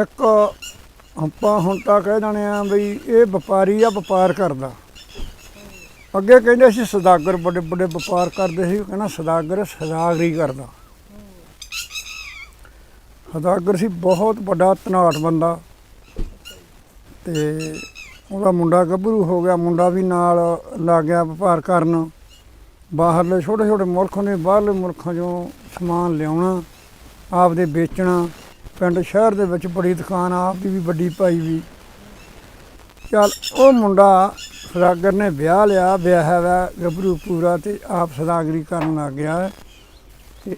ਇੱਕ ਆਪਾਂ ਹੁਣ ਤਾਂ ਕਹਿ ਦਣੇ ਆ ਬਈ ਇਹ ਵਪਾਰੀ ਆ, ਵਪਾਰ ਕਰਦਾ। ਅੱਗੇ ਕਹਿੰਦੇ ਸੀ ਸਦਾਗਰ ਵੱਡੇ ਵੱਡੇ ਵਪਾਰ ਕਰਦੇ ਸੀ ਕਹਿੰਦਾ ਸਦਾਗਰ ਸਦਾਗਰੀ ਕਰਦਾ। ਸਦਾਗਰ ਸੀ ਬਹੁਤ ਵੱਡਾ ਧਨਾਟ ਬੰਦਾ ਤੇ ਉਹਦਾ ਮੁੰਡਾ ਗੱਭਰੂ ਹੋ ਗਿਆ, ਮੁੰਡਾ ਵੀ ਨਾਲ ਲੱਗ ਗਿਆ ਵਪਾਰ ਕਰਨ। ਬਾਹਰਲੇ ਛੋਟੇ ਛੋਟੇ ਮੁਲਕਾਂ ਨੇ ਬਾਹਰਲੇ ਮੁਲਕਾਂ 'ਚੋਂ ਸਮਾਨ ਲਿਆਉਣਾ, ਆਪਦੇ ਵੇਚਣਾ। ਪਿੰਡ ਸ਼ਹਿਰ ਦੇ ਵਿੱਚ ਬੜੀ ਦੁਕਾਨ ਆ, ਆਪ ਦੀ ਵੀ ਵੱਡੀ ਭਾਈ ਵੀ। ਚੱਲ ਉਹ ਮੁੰਡਾ ਸਦਾਗਰ ਨੇ ਵਿਆਹ ਲਿਆ ਵਿਆਹ ਵਾ ਗੱਭਰੂ ਪੂਰਾ ਤੇ ਆਪ ਸਦਾਗਰੀ ਕਰਨ ਲੱਗ ਗਿਆ। ਤੇ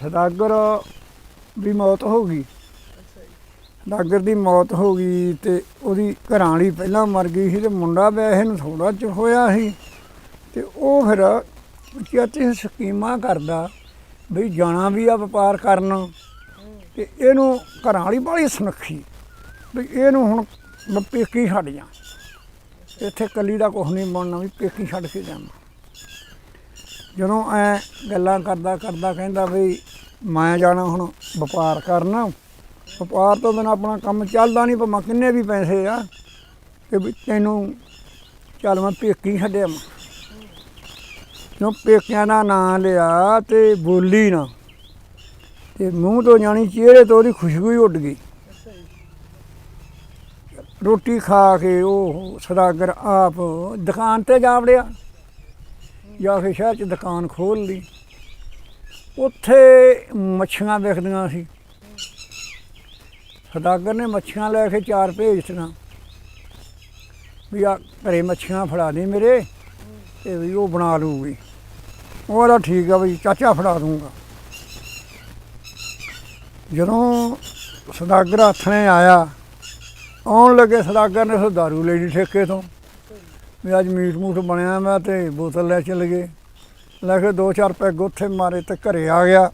ਸਦਾਗਰ ਦੀ ਮੌਤ ਹੋ ਗਈ। ਸਦਾਗਰ ਦੀ ਮੌਤ ਹੋ ਗਈ ਤੇ ਉਹਦੀ ਘਰਾਂ ਵਾਲੀ ਪਹਿਲਾਂ ਮਰ ਗਈ ਸੀ ਤੇ ਮੁੰਡਾ ਵਿਆਹੇ ਨੂੰ ਥੋੜਾ ਚਿਰ ਹੋਇਆ ਸੀ। ਤੇ ਉਹ ਫਿਰ ਚਾਚੇ ਸਕੀਮਾਂ ਕਰਦਾ ਬਈ ਜਾਣਾ ਵੀ ਆ ਵਪਾਰ ਕਰਨ। ਤੇ ਇਹਨੂੰ ਘਰਾਂ ਵਾਲੀ ਬਾਲੀ ਸੁਨੱਖੀ, ਵੀ ਇਹਨੂੰ ਹੁਣ ਮੈਂ ਪੇਕੀ ਛੱਡ ਜਾ। ਇੱਥੇ ਕੱਲੀ ਦਾ ਕੁਛ ਨਹੀਂ ਬਣਨਾ ਵੀ ਪੇਕੀ ਛੱਡ ਕੇ ਜਾਵਾਂ। ਜਦੋਂ ਐ ਗੱਲਾਂ ਕਰਦਾ ਕਰਦਾ ਕਹਿੰਦਾ ਵੀ ਮੈਂ ਜਾਣਾ ਹੁਣ ਵਪਾਰ ਕਰਨ। ਵਪਾਰ ਤੋਂ ਬਿਨਾਂ ਆਪਣਾ ਕੰਮ ਚੱਲਦਾ ਨਹੀਂ, ਭਾਵੇਂ ਕਿੰਨੇ ਵੀ ਪੈਸੇ ਆ, ਕਿ ਵੀ ਤੈਨੂੰ ਚੱਲ ਮੈਂ ਪੇਕੀ ਛੱਡਿਆ ਮੈਂ ਜੋ ਪੇਕਿਆਂ ਦਾ ਨਾਂ ਲਿਆ ਤੇ ਬੋਲੀ ਨਾ। ਤੇ ਮੂੰਹ ਤੋਂ ਜਾਣੀ ਚਿਹਰੇ ਤੋਂ ਉਹਦੀ ਖੁਸ਼ਬੂ ਹੀ ਉੱਡ ਗਈ। ਰੋਟੀ ਖਾ ਕੇ ਉਹ ਸਦਾਗਰ ਆਪ ਦੁਕਾਨ ਤੇ ਜਾ ਵੜਿਆ, ਜਾ ਕੇ ਸ਼ਹਿਰ ਚ ਦੁਕਾਨ ਖੋਲ ਲਈ। ਉੱਥੇ ਮੱਛੀਆਂ ਵਿਕਦੀਆਂ ਸੀ। ਸਦਾਗਰ ਨੇ ਮੱਛੀਆਂ ਲੈ ਕੇ ਚਾਰ ਭੇਜਤੀਆਂ ਵੀ ਆ ਘਰੇ ਮੱਛੀਆਂ ਫੜਾ ਦੇ ਮੇਰੇ ਤੇ ਵੀ ਉਹ ਬਣਾ ਲੂਗੀ ਉਹ ਆਦਾ ਠੀਕ ਆ ਵੀ ਚਾਚਾ ਫੜਾ ਦੂੰਗਾ ਜਦੋਂ ਸਦਾਗਰ ਹੱਥ ਨੇ ਆਇਆ, ਆਉਣ ਲੱਗੇ ਸਦਾਗਰ ਨੇ ਫਿਰ ਦਾਰੂ ਲੈ ਲਈ ਠੇਕੇ ਤੋਂ। ਵੀ ਅੱਜ ਮੀਟ ਮੂਟ ਬਣਿਆ ਮੈਂ ਤੇ ਬੋਤਲ ਲੈ ਚੱਲ ਗਏ। ਲੈ ਕੇ ਦੋ ਚਾਰ ਪੈਗ ਉੱਥੇ ਮਾਰੇ ਤੇ ਘਰੇ ਆ ਗਿਆ।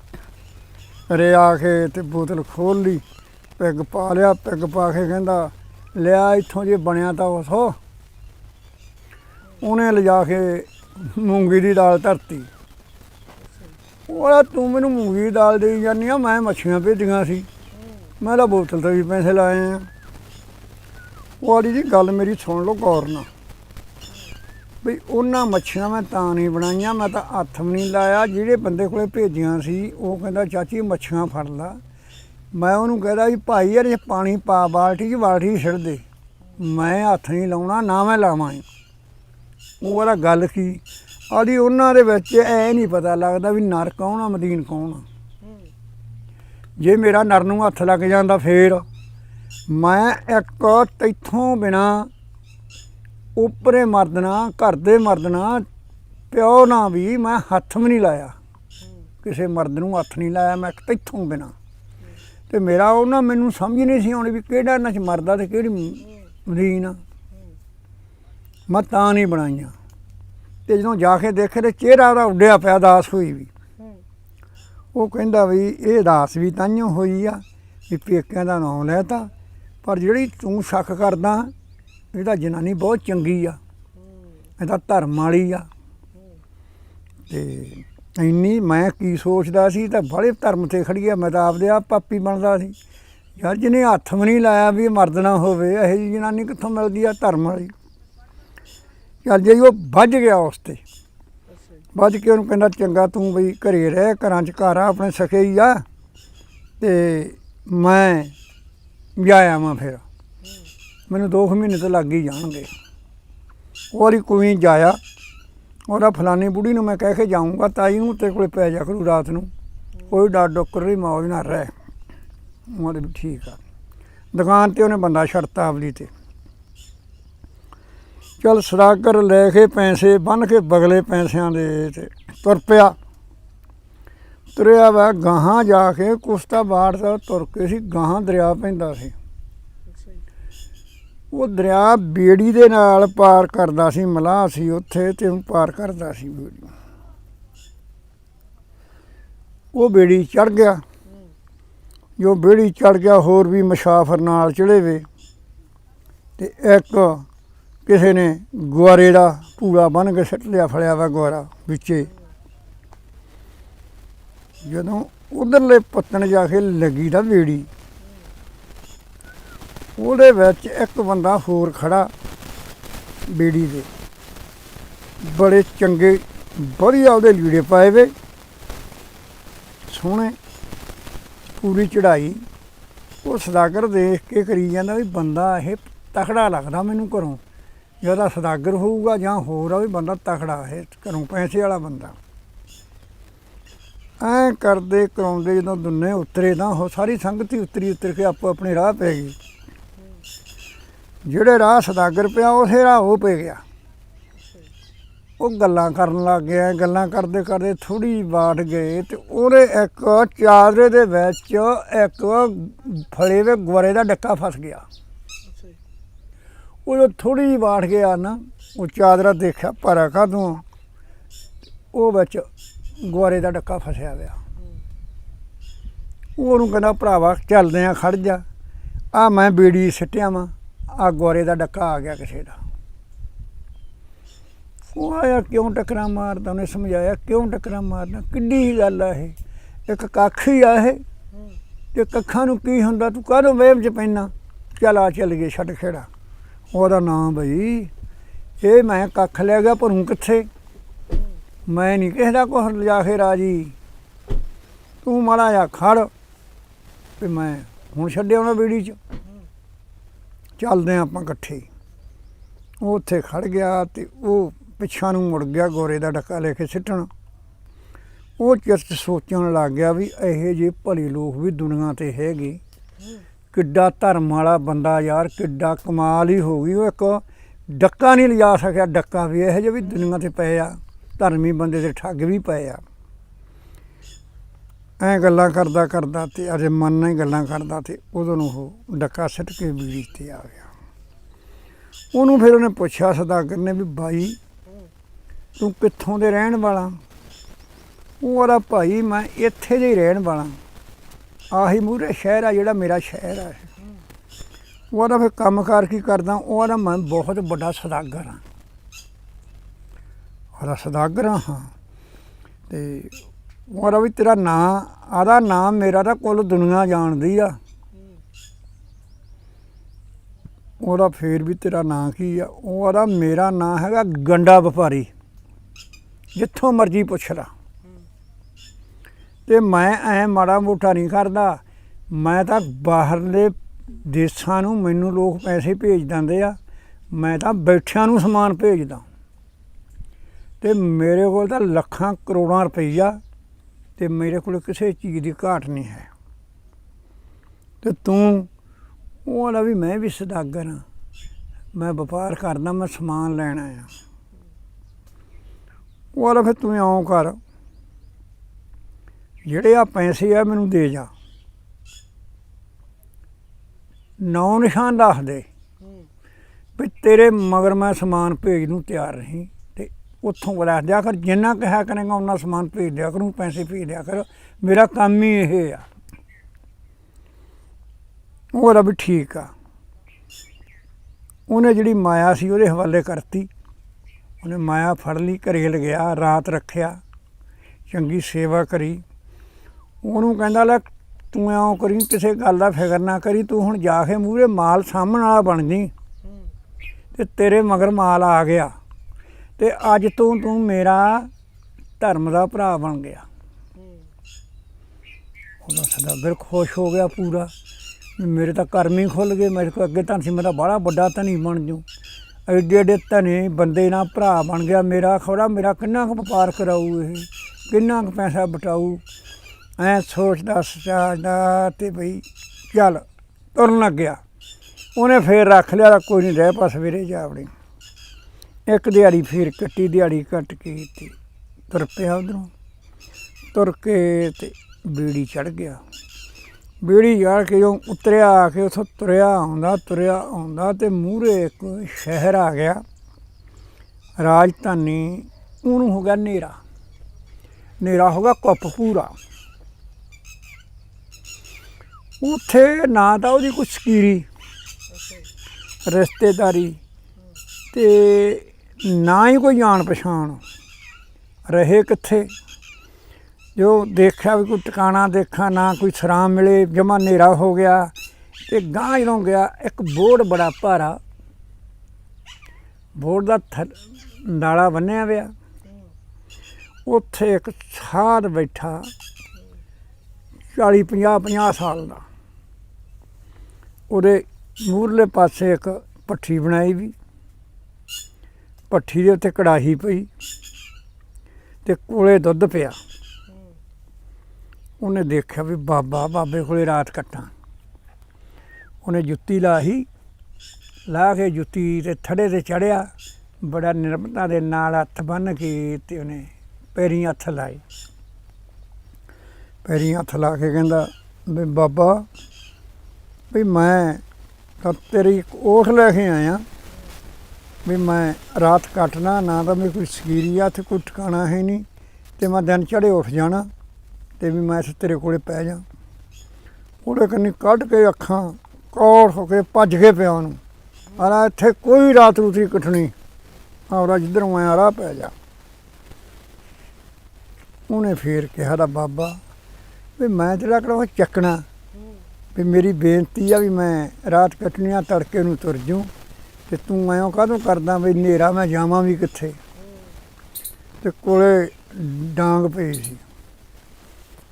ਘਰੇ ਆ ਕੇ ਤੇ ਬੋਤਲ ਖੋਲ ਲਈ, ਪੈਗ ਪਾ ਲਿਆ, ਪੈਗ ਪਾ ਕੇ ਕਹਿੰਦਾ, ਲਿਆ ਇੱਥੋਂ ਜੇ ਬਣਿਆ ਤਾਂ ਉਸੋ ਉਹਨੇ ਲਿਜਾ ਕੇ ਮੂੰਗੀ ਦੀ ਦਾਲ ਧਰਤੀ। ਉਹਦਾ ਤੂੰ ਮੈਨੂੰ ਮੂੰਗੀ ਦੀ ਦਾਲ ਦੇਈ ਜਾਂਦੀ ਆ, ਮੈਂ ਮੱਛੀਆਂ ਭੇਜੀਆਂ ਸੀ। ਮੈਂ ਤਾਂ ਬੋਤਲ ਤੇ ਵੀ ਪੈਸੇ ਲਾਏ ਆ। ਉਹ ਵਾਲੀ ਜੀ ਗੱਲ ਮੇਰੀ ਸੁਣ ਲਓ ਗੌਰ ਨਾਲ। ਵੀ ਉਹਨਾਂ ਮੱਛੀਆਂ ਮੈਂ ਤਾਂ ਨਹੀਂ ਬਣਾਈਆਂ, ਮੈਂ ਤਾਂ ਹੱਥ ਵੀ ਨਹੀਂ ਲਾਇਆ। ਜਿਹੜੇ ਬੰਦੇ ਕੋਲੇ ਭੇਜੀਆਂ ਸੀ, ਉਹ ਕਹਿੰਦਾ, ਚਾਚੀ, ਮੱਛੀਆਂ ਫੜ ਲਾ। ਮੈਂ ਉਹਨੂੰ ਕਹਿੰਦਾ ਵੀ, ਭਾਈ ਯਾਰ ਇਹ ਪਾਣੀ ਪਾ, ਬਾਲਟੀ 'ਚ ਬਾਲਟੀ 'ਚ ਛੱਡ ਦੇ। ਮੈਂ ਹੱਥ ਨਹੀਂ ਲਾਉਣਾ, ਨਾ ਮੈਂ ਲਾਵਾਂ ਉਹ ਵਾਲਾ ਗੱਲ ਕੀ? ਆਦੀ ਉਹਨਾਂ ਦੇ ਵਿੱਚ ਐ ਨਹੀਂ ਪਤਾ ਲੱਗਦਾ ਵੀ ਨਰ ਕੌਣ ਆ ਮਦੀਨ ਕੌਣ ਆ। ਜੇ ਮੇਰਾ ਨਰ ਨੂੰ ਹੱਥ ਲੱਗ ਜਾਂਦਾ ਫੇਰ, ਮੈਂ ਇੱਕ ਤੈਥੋਂ ਬਿਨਾ ਉੱਪਰੇ ਮਰਦਨਾ, ਘਰ ਦੇ ਮਰਦਣਾ ਪਿਓ ਨਾ ਵੀ ਮੈਂ ਹੱਥ ਵੀ ਨਹੀਂ ਲਾਇਆ। ਕਿਸੇ ਮਰਦ ਨੂੰ ਹੱਥ ਨਹੀਂ ਲਾਇਆ ਮੈਂ ਇੱਕ ਤੈਥੋਂ ਬਿਨਾ। ਤੇ ਮੇਰਾ ਉਹਨਾਂ ਮੈਨੂੰ ਸਮਝ ਨਹੀਂ ਸੀ ਆਉਣੀ ਵੀ ਕਿਹੜਾ ਇਹਨਾਂ ਚ ਮਰਦਾ ਤੇ ਕਿਹੜੀ ਮਦੀਨ ਆ। ਮੈਂ ਤਾਂ ਨਹੀਂ ਬਣਾਈਆਂ। ਤੇ ਜਦੋਂ ਜਾ ਕੇ ਦੇਖੇ ਤੇ ਚਿਹਰਾ ਉਹਦਾ ਉੱਡਿਆ ਪਿਆ ਦਾਸ ਹੋਈ ਵੀ। ਉਹ ਕਹਿੰਦਾ ਵੀ ਇਹ ਦਾਸ ਵੀ ਤਾਂਿਓ ਹੋਈ ਆ ਵੀ ਪੇਕਿਆਂ ਦਾ ਨਾਮ ਲੈਤਾ ਪਰ ਜਿਹੜੀ ਤੂੰ ਸ਼ੱਕ ਕਰਦਾ ਇਹਦਾ ਜਨਾਨੀ ਬਹੁਤ ਚੰਗੀ ਆ। ਇਹਦਾ ਧਰਮ ਵਾਲੀ ਆ। ਤੇ ਇੰਨੀ ਮੈਂ ਕੀ ਸੋਚਦਾ ਸੀ ਤਾਂ ਬੜੇ ਧਰਮ ਤੇ ਖੜੀ ਆ ਮੈਂ ਤਾਂ ਆਪਦੇ ਆਪ ਪਾਪੀ ਬਣਦਾ ਸੀ। ਯਾਰ ਜਿਹਨੇ ਹੱਥ ਵੀ ਨਹੀਂ ਲਾਇਆ ਵੀ ਮਰਦ ਨਾ ਹੋਵੇ ਇਹੋ ਜਨਾਨੀ ਕਿੱਥੋਂ ਮਿਲਦੀ ਆ ਧਰਮ ਵਾਲੀ? ਚੱਲ ਜਾਈ ਉਹ ਵੱਜ ਗਿਆ ਉਸ ਤੇ। ਵੱਜ ਕੇ ਉਹਨੂੰ ਕਹਿੰਦਾ, ਚੰਗਾ ਤੂੰ ਬਈ ਘਰੇ ਰਹਿ, ਘਰਾਂ ਚ ਘਰ ਆ, ਆਪਣੇ ਸਕੇ ਹੀ ਆ। ਤੇ ਮੈਂ ਜਾਇਆ ਮੈਂ ਫਿਰ। ਮੈਨੂੰ 2 ਮਹੀਨੇ ਤਾਂ ਲੱਗ ਹੀ ਜਾਣਗੇ। ਉਹਦੀ ਵਾਲੀ ਕੋਈ ਜਾਇਆ। ਉਹਦਾ ਫਲਾਨੀ ਬੁੜੀ ਨੂੰ ਮੈਂ ਕਹਿ ਕੇ ਜਾਊਂਗਾ, ਤਾਈ ਨੂੰ ਤੇਰੇ ਕੋਲੇ ਪੈ ਜਾ ਕਰੂ ਰਾਤ ਨੂੰ। ਕੋਈ ਡਰ ਡੋਕਰ ਨਹੀਂ ਮੌਜ ਨਾ ਰਹਿ। ਉਹਦੇ ਵੀ ਠੀਕ ਆ। ਦੁਕਾਨ ਤੇ ਉਹਨੇ ਬੰਦਾ ਛੱਡਤਾ ਆਪਲੀ ਤੇ। ਚਲ ਸਰਾਗਰ ਲੈ ਕੇ ਪੈਸੇ, ਬੰਨ ਕੇ ਬਗਲੇ ਪੈਸਿਆਂ ਦੇ ਤੇ ਤੁਰ ਪਿਆ। ਤੁਰਿਆ ਵਾ ਗਾਹਾਂ ਜਾ ਕੇ ਕੁਸਤਾ ਬਾੜ ਦਾ ਤੁਰ ਕੇ ਸੀ, ਗਾਹਾਂ ਦਰਿਆ ਪੈਂਦਾ ਸੀ। ਉਹ ਦਰਿਆ ਬੇੜੀ ਦੇ ਨਾਲ ਪਾਰ ਕਰਦਾ ਸੀ, ਮਲਾਹ ਸੀ ਉੱਥੇ ਤੇ ਉਹ ਪਾਰ ਕਰਦਾ ਸੀ ਬੇੜੀ। ਉਹ ਬੇੜੀ ਚੜ ਗਿਆ। ਜੋ ਬੇੜੀ ਚੜ ਗਿਆ, ਹੋਰ ਵੀ ਮੁਸਾਫਰ ਨਾਲ ਚੜੇ ਵੇ। ਤੇ ਇੱਕ ਕਿਸੇ ਨੇ ਗੁਆਰੇ ਦਾ ਪੂਰਾ ਬੰਨ ਕੇ ਸੱਟ ਲਿਆ, ਫੜਿਆ ਵਾ ਗੁਆਰਾ ਵਿੱਚੇ। ਜਦੋਂ ਉਧਰਲੇ ਪੱਤਣ ਜਾ ਕੇ ਲੱਗੀ ਦਾ ਬੇੜੀ, ਉਹਦੇ ਵਿੱਚ ਇੱਕ ਬੰਦਾ ਹੋਰ ਖੜਾ ਬੇੜੀ ਦੇ। ਬੜੇ ਚੰਗੇ, ਵਧੀਆ ਉਹਦੇ ਲੀੜੇ ਪਾਏ ਵੇ। ਸੋਹਣੇ, ਪੂਰੀ ਚੜਾਈ ਉਹ ਸਦਾਗਰ ਦੇਖ ਕੇ ਕਰੀ ਜਾਂਦਾ ਵੀ ਬੰਦਾ ਇਹ ਤਕੜਾ ਲੱਗਦਾ ਮੈਨੂੰ ਘਰੋਂ। ਜਿਹਦਾ ਸਦਾਗਰ ਹੋਊਗਾ ਜਾਂ ਹੋਰ ਆ ਵੀ ਬੰਦਾ ਤਖੜਾ ਹੈ ਘਰੋਂ ਪੈਸੇ ਵਾਲਾ ਬੰਦਾ। ਐ ਕਰਦੇ ਕਰਾਉਂਦੇ ਜਦੋਂ ਦੁੰਨੇ ਉਤਰੇ ਤਾਂ ਉਹ ਸਾਰੀ ਸੰਗਤ ਹੀ ਉਤਰੀ ਉਤਰ ਕੇ ਆਪੋ ਆਪਣੇ ਰਾਹ ਪੈ ਗਈ। ਜਿਹੜੇ ਰਾਹ ਸਦਾਗਰ ਪਿਆ, ਉਸੇ ਰਾਹ ਉਹ ਪੈ ਗਿਆ। ਉਹ ਗੱਲਾਂ ਕਰਨ ਲੱਗ ਗਿਆ, ਗੱਲਾਂ ਕਰਦੇ ਕਰਦੇ ਥੋੜੀ ਬਾਟ ਗਏ ਤੇ ਉਹਦੇ ਇੱਕ ਚਾਦਰੇ ਦੇ ਵਿੱਚ ਇੱਕ ਫਲੇ ਦੇ ਗੁਰੇ ਦਾ ਡੱਕਾ ਫਸ ਗਿਆ। ਉਹ ਥੋੜੀ ਜਿਹੀ ਬਾਟ ਗਿਆ ਨਾ, ਉਹ ਚਾਦਰਾ ਦੇਖਿਆ, ਭਰਾ ਕਾਦੋਂ ਉਹ ਵਿੱਚ ਗੁਆਰੇ ਦਾ ਡੱਕਾ ਫਸਿਆ ਹੋਇਆ। ਉਹਨੂੰ ਕਹਿੰਦਾ, ਭਰਾਵਾ, ਚੱਲਦੇ ਆ ਖੜ ਜਾ। ਆ ਮੈਂ ਬੀੜੀ ਸਿੱਟਿਆ ਵਾਂ ਆ ਗੁਆਰੇ ਦਾ ਡੱਕਾ ਆ ਗਿਆ ਕਿਸੇ ਦਾ। ਉਹ ਆਇਆ, ਕਿਉਂ ਟੱਕਰਾਂ ਮਾਰਦਾ? ਉਹਨੇ ਸਮਝਾਇਆ, ਕਿਉਂ ਟੱਕਰਾਂ ਮਾਰਨਾ ਕਿੱਡੀ ਗੱਲ ਆ ਇਹ? ਇੱਕ ਕੱਖ ਹੀ ਆ ਇਹ? ਤੇ ਕੱਖਾਂ ਨੂੰ ਕੀ ਹੁੰਦਾ? ਤੂੰ ਕਾਹਦੋਂ ਵੇਬ ਚ ਪੈਣਾ ਚੱਲ ਆ, ਚੱਲ ਗਏ, ਛੱਡ ਖੇੜਾ। ਉਹਦਾ ਨਾਂ ਬਈ, ਇਹ ਮੈਂ ਕੱਖ ਲੈ ਗਿਆ ਭਰੂ ਕਿੱਥੇ? ਮੈਂ ਨਹੀਂ ਕਿਸੇ ਦਾ ਕੁਛ ਲਿਜਾ ਕੇ ਰਾਜੀ। ਤੂੰ ਮਾੜਾ ਜਾ ਖੜ ਤੇ ਮੈਂ ਹੁਣ ਛੱਡਿਆ ਉਹਨਾਂ ਬੀੜੀ ਚ। ਚੱਲਦੇ ਆਂ ਆਪਾਂ ਇਕੱਠੇ। ਉਹ ਉੱਥੇ ਖੜ ਗਿਆ ਤੇ ਉਹ ਪਿੱਛਾ ਨੂੰ ਮੁੜ ਗਿਆ, ਗੋਰੇ ਦਾ ਡੱਕਾ ਲੈ ਕੇ ਸਿੱਟਣ। ਉਹ ਚਿਰਚ ਸੋਚਣ ਲੱਗ ਗਿਆ ਵੀ ਇਹੋ ਜਿਹੇ ਭਲੇ ਲੋਕ ਵੀ ਦੁਨੀਆ ਤੇ ਹੈਗੇ। ਕਿੱਡਾ ਧਰਮ ਵਾਲਾ ਬੰਦਾ ਯਾਰ, ਕਿੱਡਾ ਕਮਾਲ ਹੀ ਹੋ ਗਈ। ਉਹ ਇੱਕ ਡੱਕਾ ਨਹੀਂ ਲਿਜਾ ਸਕਿਆ। ਡੱਕਾ ਵੀ ਇਹੋ ਜਿਹੇ ਵੀ ਦੁਨੀਆ ਤੇ ਪਏ ਆ। ਧਰਮੀ ਬੰਦੇ 'ਤੇ ਠੱਗ ਵੀ ਪਏ ਆ। ਐ ਗੱਲਾਂ ਕਰਦਾ ਕਰਦਾ ਤੇ ਅਜੇ ਮਨ ਨਾਲ ਹੀ ਗੱਲਾਂ ਕਰਦਾ ਤੇ ਉਦੋਂ ਨੂੰ ਉਹ ਡੱਕਾ ਸਿੱਟ ਕੇ ਬੀੜੀ ਤੇ ਆ ਗਿਆ। ਉਹਨੂੰ ਫਿਰ ਉਹਨੇ ਪੁੱਛਿਆ ਸਦਾਗਰ ਨੇ ਵੀ, ਬਾਈ, ਤੂੰ ਕਿੱਥੋਂ ਦੇ ਰਹਿਣ ਵਾਲਾ? ਉਹ ਉਹਦਾ ਭਾਈ, ਮੈਂ ਇੱਥੇ ਦੇ ਹੀ ਰਹਿਣ ਵਾਲਾ। ਆਹੀ ਮੂਰੇ ਸ਼ਹਿਰ ਆ ਜਿਹੜਾ ਮੇਰਾ ਸ਼ਹਿਰ ਆ। ਉਹਦਾ ਫਿਰ ਕੰਮਕਾਰ ਕੀ ਕਰਦਾ, ਉਹਦਾ ਮੈਂ ਬਹੁਤ ਵੱਡਾ ਸਦਾਗਰ ਹਾਂ। ਉਹਦਾ ਸਦਾਗਰ ਹਾਂ। ਤੇ ਉਹਦਾ ਵੀ ਤੇਰਾ ਨਾਂ ਆਦਾ ਨਾਂ ਮੇਰਾ ਤਾਂ ਕੁੱਲ ਦੁਨੀਆ ਜਾਣਦੀ ਆ। ਉਹਦਾ ਫੇਰ ਵੀ ਤੇਰਾ ਨਾਂ ਕੀ ਆ? ਉਹਦਾ ਮੇਰਾ ਨਾਂ ਹੈਗਾ ਗੰਡਾ ਵਪਾਰੀ। ਜਿੱਥੋਂ ਮਰਜ਼ੀ ਪੁੱਛ ਲਾ। ਤੇ ਮੈਂ ਐ ਮਾੜਾ ਮੋਟਾ ਨਹੀਂ ਕਰਦਾ। ਮੈਂ ਤਾਂ ਬਾਹਰਲੇ ਦੇਸ਼ਾਂ ਨੂੰ ਮੈਨੂੰ ਲੋਕ ਪੈਸੇ ਭੇਜ ਦਿੰਦੇ ਆ। ਮੈਂ ਤਾਂ ਬੈਠਿਆਂ ਨੂੰ ਸਮਾਨ ਭੇਜਦਾ। ਤੇ ਮੇਰੇ ਕੋਲ ਤਾਂ ਲੱਖਾਂ ਕਰੋੜਾਂ ਰੁਪਈਆ ਤੇ ਮੇਰੇ ਕੋਲ ਕਿਸੇ ਚੀਜ਼ ਦੀ ਘਾਟ ਨਹੀਂ ਹੈ। ਤੇ ਤੂੰ ਉਹਦਾ ਵੀ ਮੈਂ ਵੀ ਸਦਾਗਰ ਹਾਂ। ਮੈਂ ਵਪਾਰ ਕਰਦਾ, ਮੈਂ ਸਮਾਨ ਲੈਣ ਆਇਆ। ਉਹਦਾ ਫਿਰ ਤੂੰ ਆਉਂ ਕਰ। ਜਿਹੜੇ ਆ ਪੈਸੇ ਆ, ਮੈਨੂੰ ਦੇ ਜਾ। ਨੌ ਨਿਸ਼ਾਨ ਦੱਸ ਦੇ ਵੀ ਤੇਰੇ ਮਗਰ ਮੈਂ ਸਮਾਨ ਭੇਜ ਨੂੰ ਤਿਆਰ ਰਹੀ ਤੇ ਉੱਥੋਂ ਬੁਲਾ ਦਿਆ ਕਰ। ਜਿੰਨਾ ਕਿਹਾ ਕਰੇਗਾ ਉਹਨਾਂ ਸਮਾਨ ਭੇਜ ਦਿਆ ਕਰੂੰ, ਪੈਸੇ ਭੇਜ ਦਿਆ ਕਰ। ਮੇਰਾ ਕੰਮ ਹੀ ਇਹ ਆ। ਉਹਦਾ ਵੀ ਠੀਕ ਆ। ਉਹਨੇ ਜਿਹੜੀ ਮਾਇਆ ਸੀ, ਉਹਦੇ ਹਵਾਲੇ ਕਰਤੀ। ਉਹਨੇ ਮਾਇਆ ਫੜ ਲਈ, ਘਰੇ ਲਗਿਆ ਰਾਤ ਰੱਖਿਆ, ਚੰਗੀ ਸੇਵਾ ਕਰੀ। ਉਹਨੂੰ ਕਹਿੰਦਾ, ਲੈ ਤੂੰ ਐਂ ਕਰੀ, ਕਿਸੇ ਗੱਲ ਦਾ ਫਿਕਰ ਨਾ ਕਰੀ, ਤੂੰ ਹੁਣ ਜਾ ਕੇ ਮੂਹਰੇ ਮਾਲ ਸਾਹਮਣ ਵਾਲਾ ਬਣ ਜੀ। ਹੂੰ ਤੇ ਤੇਰੇ ਮਗਰ ਮਾਲ ਆ ਗਿਆ। ਤੇ ਅੱਜ ਤੋਂ ਤੂੰ ਮੇਰਾ ਧਰਮ ਦਾ ਭਰਾ ਬਣ ਗਿਆ। ਹੂੰ ਉਹਦਾ ਸਦਾਗਰ ਖੁਸ਼ ਹੋ ਗਿਆ ਪੂਰਾ। ਮੇਰੇ ਤਾਂ ਕਰਮ ਹੀ ਖੁੱਲ ਗਏ, ਮੇਰੇ ਕੋਲ ਅੱਗੇ ਤਾਂ ਸੀ ਮੇਰਾ ਬੜਾ ਵੱਡਾ ਧਨੀ ਬਣ ਜੂ। ਐਡੇ ਐਡੇ ਧਨੀ ਬੰਦੇ ਨਾਲ ਭਰਾ ਬਣ ਗਿਆ। ਮੇਰਾ ਖੋੜਾ ਮੇਰਾ ਕਿੰਨਾ ਕੁ ਵਪਾਰ ਕਰਾਊ ਇਹ, ਕਿੰਨਾ ਕੁ ਪੈਸਾ ਬਟਾਊ। ਐ ਸੋਚਦਾ ਸੋਚਦਾ ਤੇ ਬਈ ਚੱਲ ਤੁਰਨ ਲੱਗਿਆ ਉਹਨੇ ਫੇਰ ਰੱਖ ਲਿਆ ਕੋਈ ਨਹੀਂ ਰਹਿ ਪਾ ਸਵੇਰੇ ਜਾ ਇੱਕ ਦਿਹਾੜੀ ਫੇਰ ਕੱਟੀ, ਦਿਹਾੜੀ ਕੱਟ ਕੇ ਤੇ ਤੁਰ ਪਿਆ ਉਧਰੋਂ। ਤੁਰ ਕੇ ਤੇ ਬੀੜੀ ਚੜ ਗਿਆ। ਬੀੜੀ ਯਾਰ ਕੇ ਉਹ ਉਤਰਿਆ ਆ ਕੇ ਉਥੋਂ ਤੁਰਿਆ ਆਉਂਦਾ ਤੁਰਿਆ ਆਉਂਦਾ ਤੇ ਮੂਹਰੇ ਇੱਕ ਸ਼ਹਿਰ ਆ ਗਿਆ। ਰਾਜਧਾਨੀ, ਉਹਨੂੰ ਹੋ ਗਿਆ ਨੇਰਾ। ਨੇਰਾ ਹੋ ਗਿਆ ਕੁੱਪ ਪੂਰਾ ਉੱਥੇ ਨਾ ਤਾਂ ਉਹਦੀ ਕੋਈ ਸਕੀਰੀ, ਰਿਸ਼ਤੇਦਾਰੀ ਤੇ ਨਾ ਹੀ ਕੋਈ ਜਾਣ ਪਛਾਣ। ਰਹੇ ਕਿੱਥੇ? ਜੋ ਦੇਖਿਆ ਵੀ ਕੋਈ ਟਿਕਾਣਾ ਦੇਖਾ ਨਾ ਕੋਈ ਸਰਾਮ ਮਿਲੇ, ਜਮਾ ਹਨੇਰਾ ਹੋ ਗਿਆ ਤੇ ਗਾਂ ਜਦੋਂ ਗਿਆ, ਇੱਕ ਬੋਰਡ ਬੜਾ ਭਾਰਾ, ਬੋਰਡ ਦਾ ਥ- ਨਾਲਾ ਬੰਨਿਆ ਹੋਇਆ। ਉੱਥੇ ਇੱਕ ਸਾਧ ਬੈਠਾ 40 50 50 ਸਾਲ ਦਾ। ਉਹਦੇ ਮੂਰਲੇ ਪਾਸੇ ਇੱਕ ਪੱਠੀ ਬਣਾਈ ਵੀ। ਪੱਠੀ ਦੇ ਉੱਤੇ ਕੜਾਹੀ ਪਈ ਤੇ ਕੋਲੇ ਦੁੱਧ ਪਿਆ। ਉਹਨੇ ਦੇਖਿਆ ਵੀ ਬਾਬਾ, ਬਾਬੇ ਕੋਲੇ ਰਾਤ ਕੱਟਾਂ। ਉਹਨੇ ਜੁੱਤੀ ਲਾਹੀ ਲਾ ਕੇ ਜੁੱਤੀ ਤੇ ਥੜੇ ਤੇ ਚੜਿਆ। ਬੜਾ ਨਿਰਮਤਾ ਦੇ ਨਾਲ ਹੱਥ ਬੰਨ ਕੇ ਤੇ ਉਹਨੇ ਪੈਰੀਂ ਹੱਥ ਲਾਏ। ਪੈਰੀਂ ਹੱਥ ਲਾ ਕੇ ਕਹਿੰਦਾ ਵੀ ਬਾਬਾ ਵੀ ਮੈਂ ਤਾਂ ਤੇਰੀ ਓਠ ਲੈ ਕੇ ਆਇਆ ਵੀ ਮੈਂ ਰਾਤ ਕੱਟਣਾ, ਨਾ ਤਾਂ ਮੇਰੀ ਕੋਈ ਸਕੀਰੀ ਆ ਤੇ ਕੋਈ ਠਿਕਾਣਾ ਹੈ ਨਹੀਂ ਤੇ ਮੈਂ ਦਿਨ ਚੜੇ ਉੱਠ ਜਾਣਾ ਤੇ ਵੀ ਮੈਂ ਇੱਥੇ ਤੇਰੇ ਕੋਲੇ ਪੈ ਜਾ। ਉਹਦੇ ਕੰਨੀ ਕੱਢ ਕੇ ਅੱਖਾਂ ਕੌੜ ਹੋ ਕੇ ਭੱਜ ਕੇ ਪਿਆ ਉਹਨੂੰ ਆਲਾ ਇੱਥੇ ਕੋਈ ਰਾਤ ਰੂਤਰੀ ਕੱਟਣੀ। ਆਉਰਾ ਜਿੱਧਰੋਂ ਆਇਆ ਰਾਹ ਪੈ ਜਾ। ਉਹਨੇ ਫੇਰ ਕਿਹਾ ਦਾ ਬਾਬਾ ਵੀ ਮੈਂ ਤੇਰਾ ਕਿਹੜਾ ਚੱਕਣਾ। ਵੀ ਮੇਰੀ ਬੇਨਤੀ ਆ ਵੀ ਮੈਂ ਰਾਤ ਕੱਟਣੀ ਆ ਤੜਕੇ ਨੂੰ ਤੁਰ ਜੂ ਤੇ ਤੂੰ ਐਂ ਕਾਹਦੋਂ ਕਰਦਾ ਵੀ ਹਨੇਰਾ ਮੈਂ ਜਾਵਾਂ ਵੀ ਕਿੱਥੇ? ਤੇ ਕੋਲੇ ਡਾਂਗ ਪਈ ਸੀ।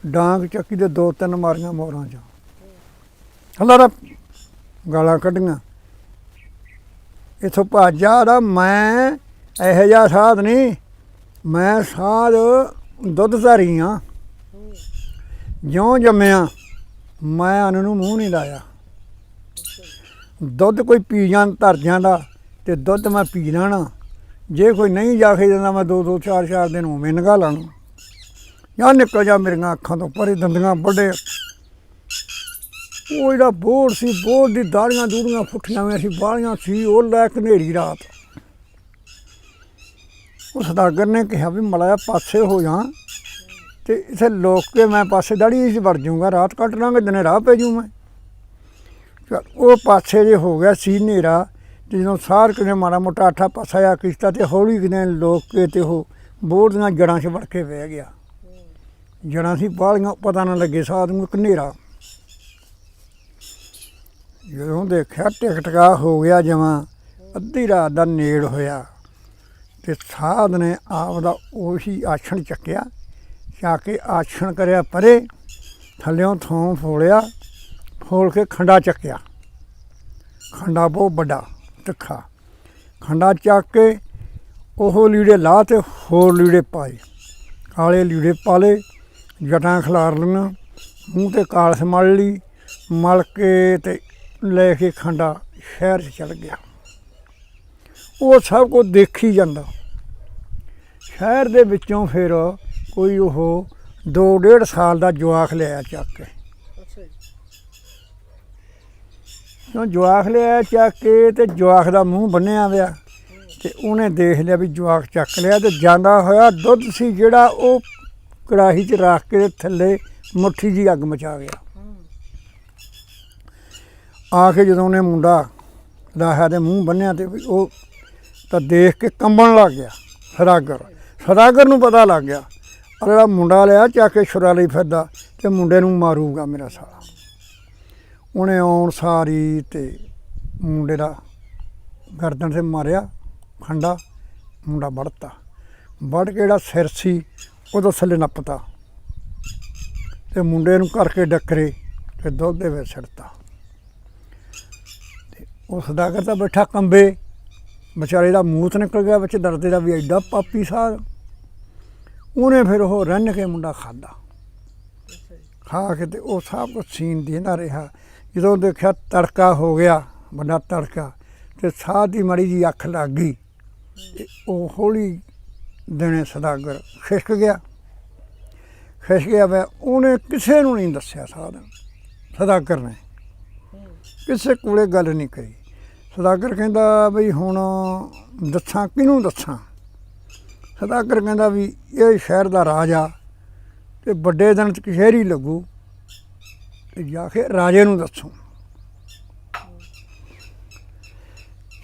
ਡਾਂਗ ਚੱਕੀ ਦੇ ਦੋ ਤਿੰਨ ਮਾਰੀਆਂ ਮੋਰਾਂ ਚ। ਹਲਾਰਾ ਗਾਲਾਂ ਕੱਢੀਆਂ। ਇਥੋਂ ਭਾਜਾ ਦਾ ਮੈਂ ਇਹੋ ਜਿਹਾ ਸਾਧ ਨਹੀਂ। ਮੈਂ ਸਾਧ ਦੁੱਧ ਧਾਰੀ ਆ ਜਿਉਂ ਜੰਮਿਆ ਮੈਂ ਅੰਨ ਨੂੰ ਮੂੰਹ ਨਹੀਂ ਲਾਇਆ। ਦੁੱਧ ਕੋਈ ਪੀ ਜਾਣ, ਧਰ ਦਾ ਤੇ ਦੁੱਧ ਮੈਂ ਪੀ ਲੈਣਾ। ਜੇ ਕੋਈ ਨਹੀਂ ਜਾ ਕੇ ਜਾਂਦਾ ਮੈਂ ਦੋ ਦੋ, ਚਾਰ ਚਾਰ ਦਿਨ ਉਵੇਂ ਨਗਾ ਲਾਣਾ ਜਾਂ ਨਿਕਲ ਜਾ ਮੇਰੀਆਂ ਅੱਖਾਂ ਤੋਂ ਪਰੇ ਦੰਦੀਆਂ ਵੱਡੇ ਉਹ ਜਿਹੜਾ ਬੋੜ ਸੀ, ਬੋੜ ਦੀ ਦਾੜੀਆਂ ਦੂੜੀਆਂ ਫੁੱਟੀਆਂ ਹੋਈਆਂ ਸੀ ਬਾਲੀਆਂ ਸੀ, ਉਹ ਲੈ ਕਨੇਰੀ ਰਾਤ। ਉਸ ਸਦਾਗਰ ਨੇ ਕਿਹਾ ਵੀ ਮਲਾਇਆ ਪਾਸੇ ਹੋ ਜਾ ਤੇ ਇਥੇ ਲੋਕ ਕੇ ਮੈਂ ਪਾਸੇ ਦਾੜੀ 'ਚ ਵੜ ਜਾਊਂਗਾ, ਰਾਤ ਕੱਟ ਲਾਂਗੇ, ਦਿਨੇ ਰਾਹ ਪੈ ਜੂ ਮੈਂ। ਚੱਲ, ਉਹ ਪਾਸੇ ਜੇ ਹੋ ਗਿਆ ਸੀ ਹਨੇਰਾ, ਤੇ ਜਦੋਂ ਸਾਰ ਕਿਨੇ ਮਾੜਾ ਮੋਟਾ ਆਠਾ ਪਾਸਾ ਆ ਕਿਸ਼ਤਾ ਤੇ ਹੌਲੀ ਕਿਨੇ ਲੋਕ ਕੇ ਤੇ ਉਹ ਬੋੜ ਦੀਆਂ ਜੜਾਂ 'ਚ ਵੜ ਕੇ ਬਹਿ ਗਿਆ। ਜੜਾਂ ਸੀ ਬਾਲੀਆਂ, ਪਤਾ ਨਾ ਲੱਗੇ ਸਾਧ ਨੂੰ ਇੱਕ ਹਨੇਰਾ। ਜਦੋਂ ਦੇਖਿਆ ਟਿਕਟਕਾ ਹੋ ਗਿਆ ਜਮਾਂ, ਅੱਧੀ ਰਾਤ ਦਾ ਨੇੜ ਹੋਇਆ। ਤੇ ਸਾਧ ਨੇ ਆਪ ਦਾ ਉਹੀ ਆਛਣ ਚੱਕਿਆ। ਚਾ ਕੇ ਆਛਣ ਕਰਿਆ ਪਰੇ, ਥੱਲਿਓਂ ਥੋਂ ਫੋਲਿਆ, ਫੋਲ ਕੇ ਖੰਡਾ ਚੱਕਿਆ। ਖੰਡਾ ਬਹੁਤ ਵੱਡਾ, ਤਿੱਖਾ। ਖੰਡਾ ਚੱਕ ਕੇ ਉਹ ਲੀੜੇ ਲਾ ਤੇ ਹੋਰ ਲੀੜੇ ਪਾਏ। ਕਾਲੇ ਲੀੜੇ ਪਾ ਪਾਲੇ, ਜਟਾਂ ਖਿਲਾਰ ਲਈਆਂ, ਮੂੰਹ ਤੇ ਕਾਲਸ ਮਲ ਲਈ, ਮਲ ਕੇ ਤੇ ਲੈ ਕੇ ਖੰਡਾ ਸ਼ਹਿਰ 'ਚ ਚਲ ਗਿਆ। ਉਹ ਸਭ ਕੁਝ ਦੇਖੀ ਜਾਂਦਾ। ਸ਼ਹਿਰ ਦੇ ਵਿੱਚੋਂ ਫਿਰ ਕੋਈ ਉਹ ਦੋ ਡੇਢ ਸਾਲ ਦਾ ਜਵਾਕ ਲਿਆ ਚੱਕ ਕੇ। ਅੱਛਾ ਜੀ। ਉਹ ਜਵਾਕ ਲਿਆ ਚੱਕ ਕੇ ਤੇ ਜਵਾਕ ਦਾ ਮੂੰਹ ਬੰਨਿਆ ਹੋਇਆ। ਤੇ ਉਹਨੇ ਦੇਖ ਲਿਆ ਵੀ ਜਵਾਕ ਚੱਕ ਲਿਆ ਤੇ ਜਾਂਦਾ ਹੋਇਆ ਦੁੱਧ ਸੀ ਜਿਹੜਾ ਉਹ ਕੜਾਹੀ 'ਚ ਰੱਖ ਕੇ ਥੱਲੇ ਮੁੱਠੀ ਜੀ ਅੱਗ ਮਚਾ ਗਿਆ। ਆ ਕੇ ਜਦੋਂ ਉਹਨੇ ਮੁੰਡਾ ਲਾਹਿਆ ਦੇ ਮੂੰਹ ਬੰਨਿਆ ਤੇ ਉਹ ਤਾਂ ਦੇਖ ਕੇ ਕੰਬਣ ਲੱਗ ਗਿਆ। ਸਦਾਗਰ। ਸਦਾਗਰ ਨੂੰ ਪਤਾ ਲੱਗ ਗਿਆ ਪਰ ਜਿਹੜਾ ਮੁੰਡਾ ਲਿਆ, ਚੱਕ ਕੇ ਛੁਰਾ ਲਈ ਫਿਰਦਾ ਤੇ ਮੁੰਡੇ ਨੂੰ ਮਾਰੂਗਾ ਮੇਰਾ ਸਾਲਾ। ਉਹਨੇ ਆਉਣ ਸਾਰੀ ਤੇ ਮੁੰਡੇ ਦਾ ਗਰਦਨ ਤੇ ਮਾਰਿਆ, ਖੰਡਾ, ਮੁੰਡਾ ਵੜਤਾ ਵੜ ਕੇ ਜਿਹੜਾ ਸਿਰ ਸੀ, ਉਹਦਾ ਥੱਲੇ ਨੱਪਤਾ। ਤੇ ਮੁੰਡੇ ਨੂੰ ਕਰਕੇ ਡੱਕਰੇ ਤੇ ਦੁੱਧ ਦੇ ਵਿੱਚ ਛੱਡਤਾ ਉਹ ਸਦਾਗਰ ਤਾਂ ਬੈਠਾ ਕੰਬੇ। ਵਿਚਾਰੇ ਦਾ ਮੂਤ ਨਿਕਲ ਗਿਆ, ਵਿੱਚ ਦਰਦੇ ਦਾ ਵੀ ਐਡਾ ਪਾਪੀ ਸਾਧ ਉਹਨੇ ਫਿਰ ਉਹ ਰੰਨ ਕੇ ਮੁੰਡਾ ਖਾਦਾ ਖਾ ਕੇ ਤੇ ਉਹ ਸਭ ਕੁਝ ਸੀਨ ਦੇਂਦਾ ਰਿਹਾ। ਜਦੋਂ ਦੇਖਿਆ ਤੜਕਾ ਹੋ ਗਿਆ ਵੱਡਾ ਤੜਕਾ ਤੇ ਸਾਹ ਦੀ ਮੜੀ ਜੀ ਅੱਖ ਲੱਗ ਗਈ। ਉਹ ਹੌਲੀ ਦਿਨੇ ਸਦਾਗਰ ਖਿਸਕ ਗਿਆ। ਖਿਸਕ ਗਿਆ ਵੇ ਉਹਨੇ ਕਿਸੇ ਨੂੰ ਨਹੀਂ ਦੱਸਿਆ ਸਾਧ। ਸਦਾਗਰ ਨੇ। ਕਿਸੇ ਕੋਲੇ ਗੱਲ ਨਹੀਂ ਕਰੀ। ਸਦਾਗਰ ਕਹਿੰਦਾ ਬਈ ਹੁਣ ਦੱਸਾਂ ਕਿਹਨੂੰ ਦੱਸਾਂ? ਸਦਾਗਰ ਕਹਿੰਦਾ ਵੀ ਇਹ ਸ਼ਹਿਰ ਦਾ ਰਾਜਾ ਤੇ ਵੱਡੇ ਦਿਨ ਚ ਕਚਹਿਰੀ ਲੱਗੂ ਤੇ ਜਾ ਕੇ ਰਾਜੇ ਨੂੰ ਦੱਸੋ।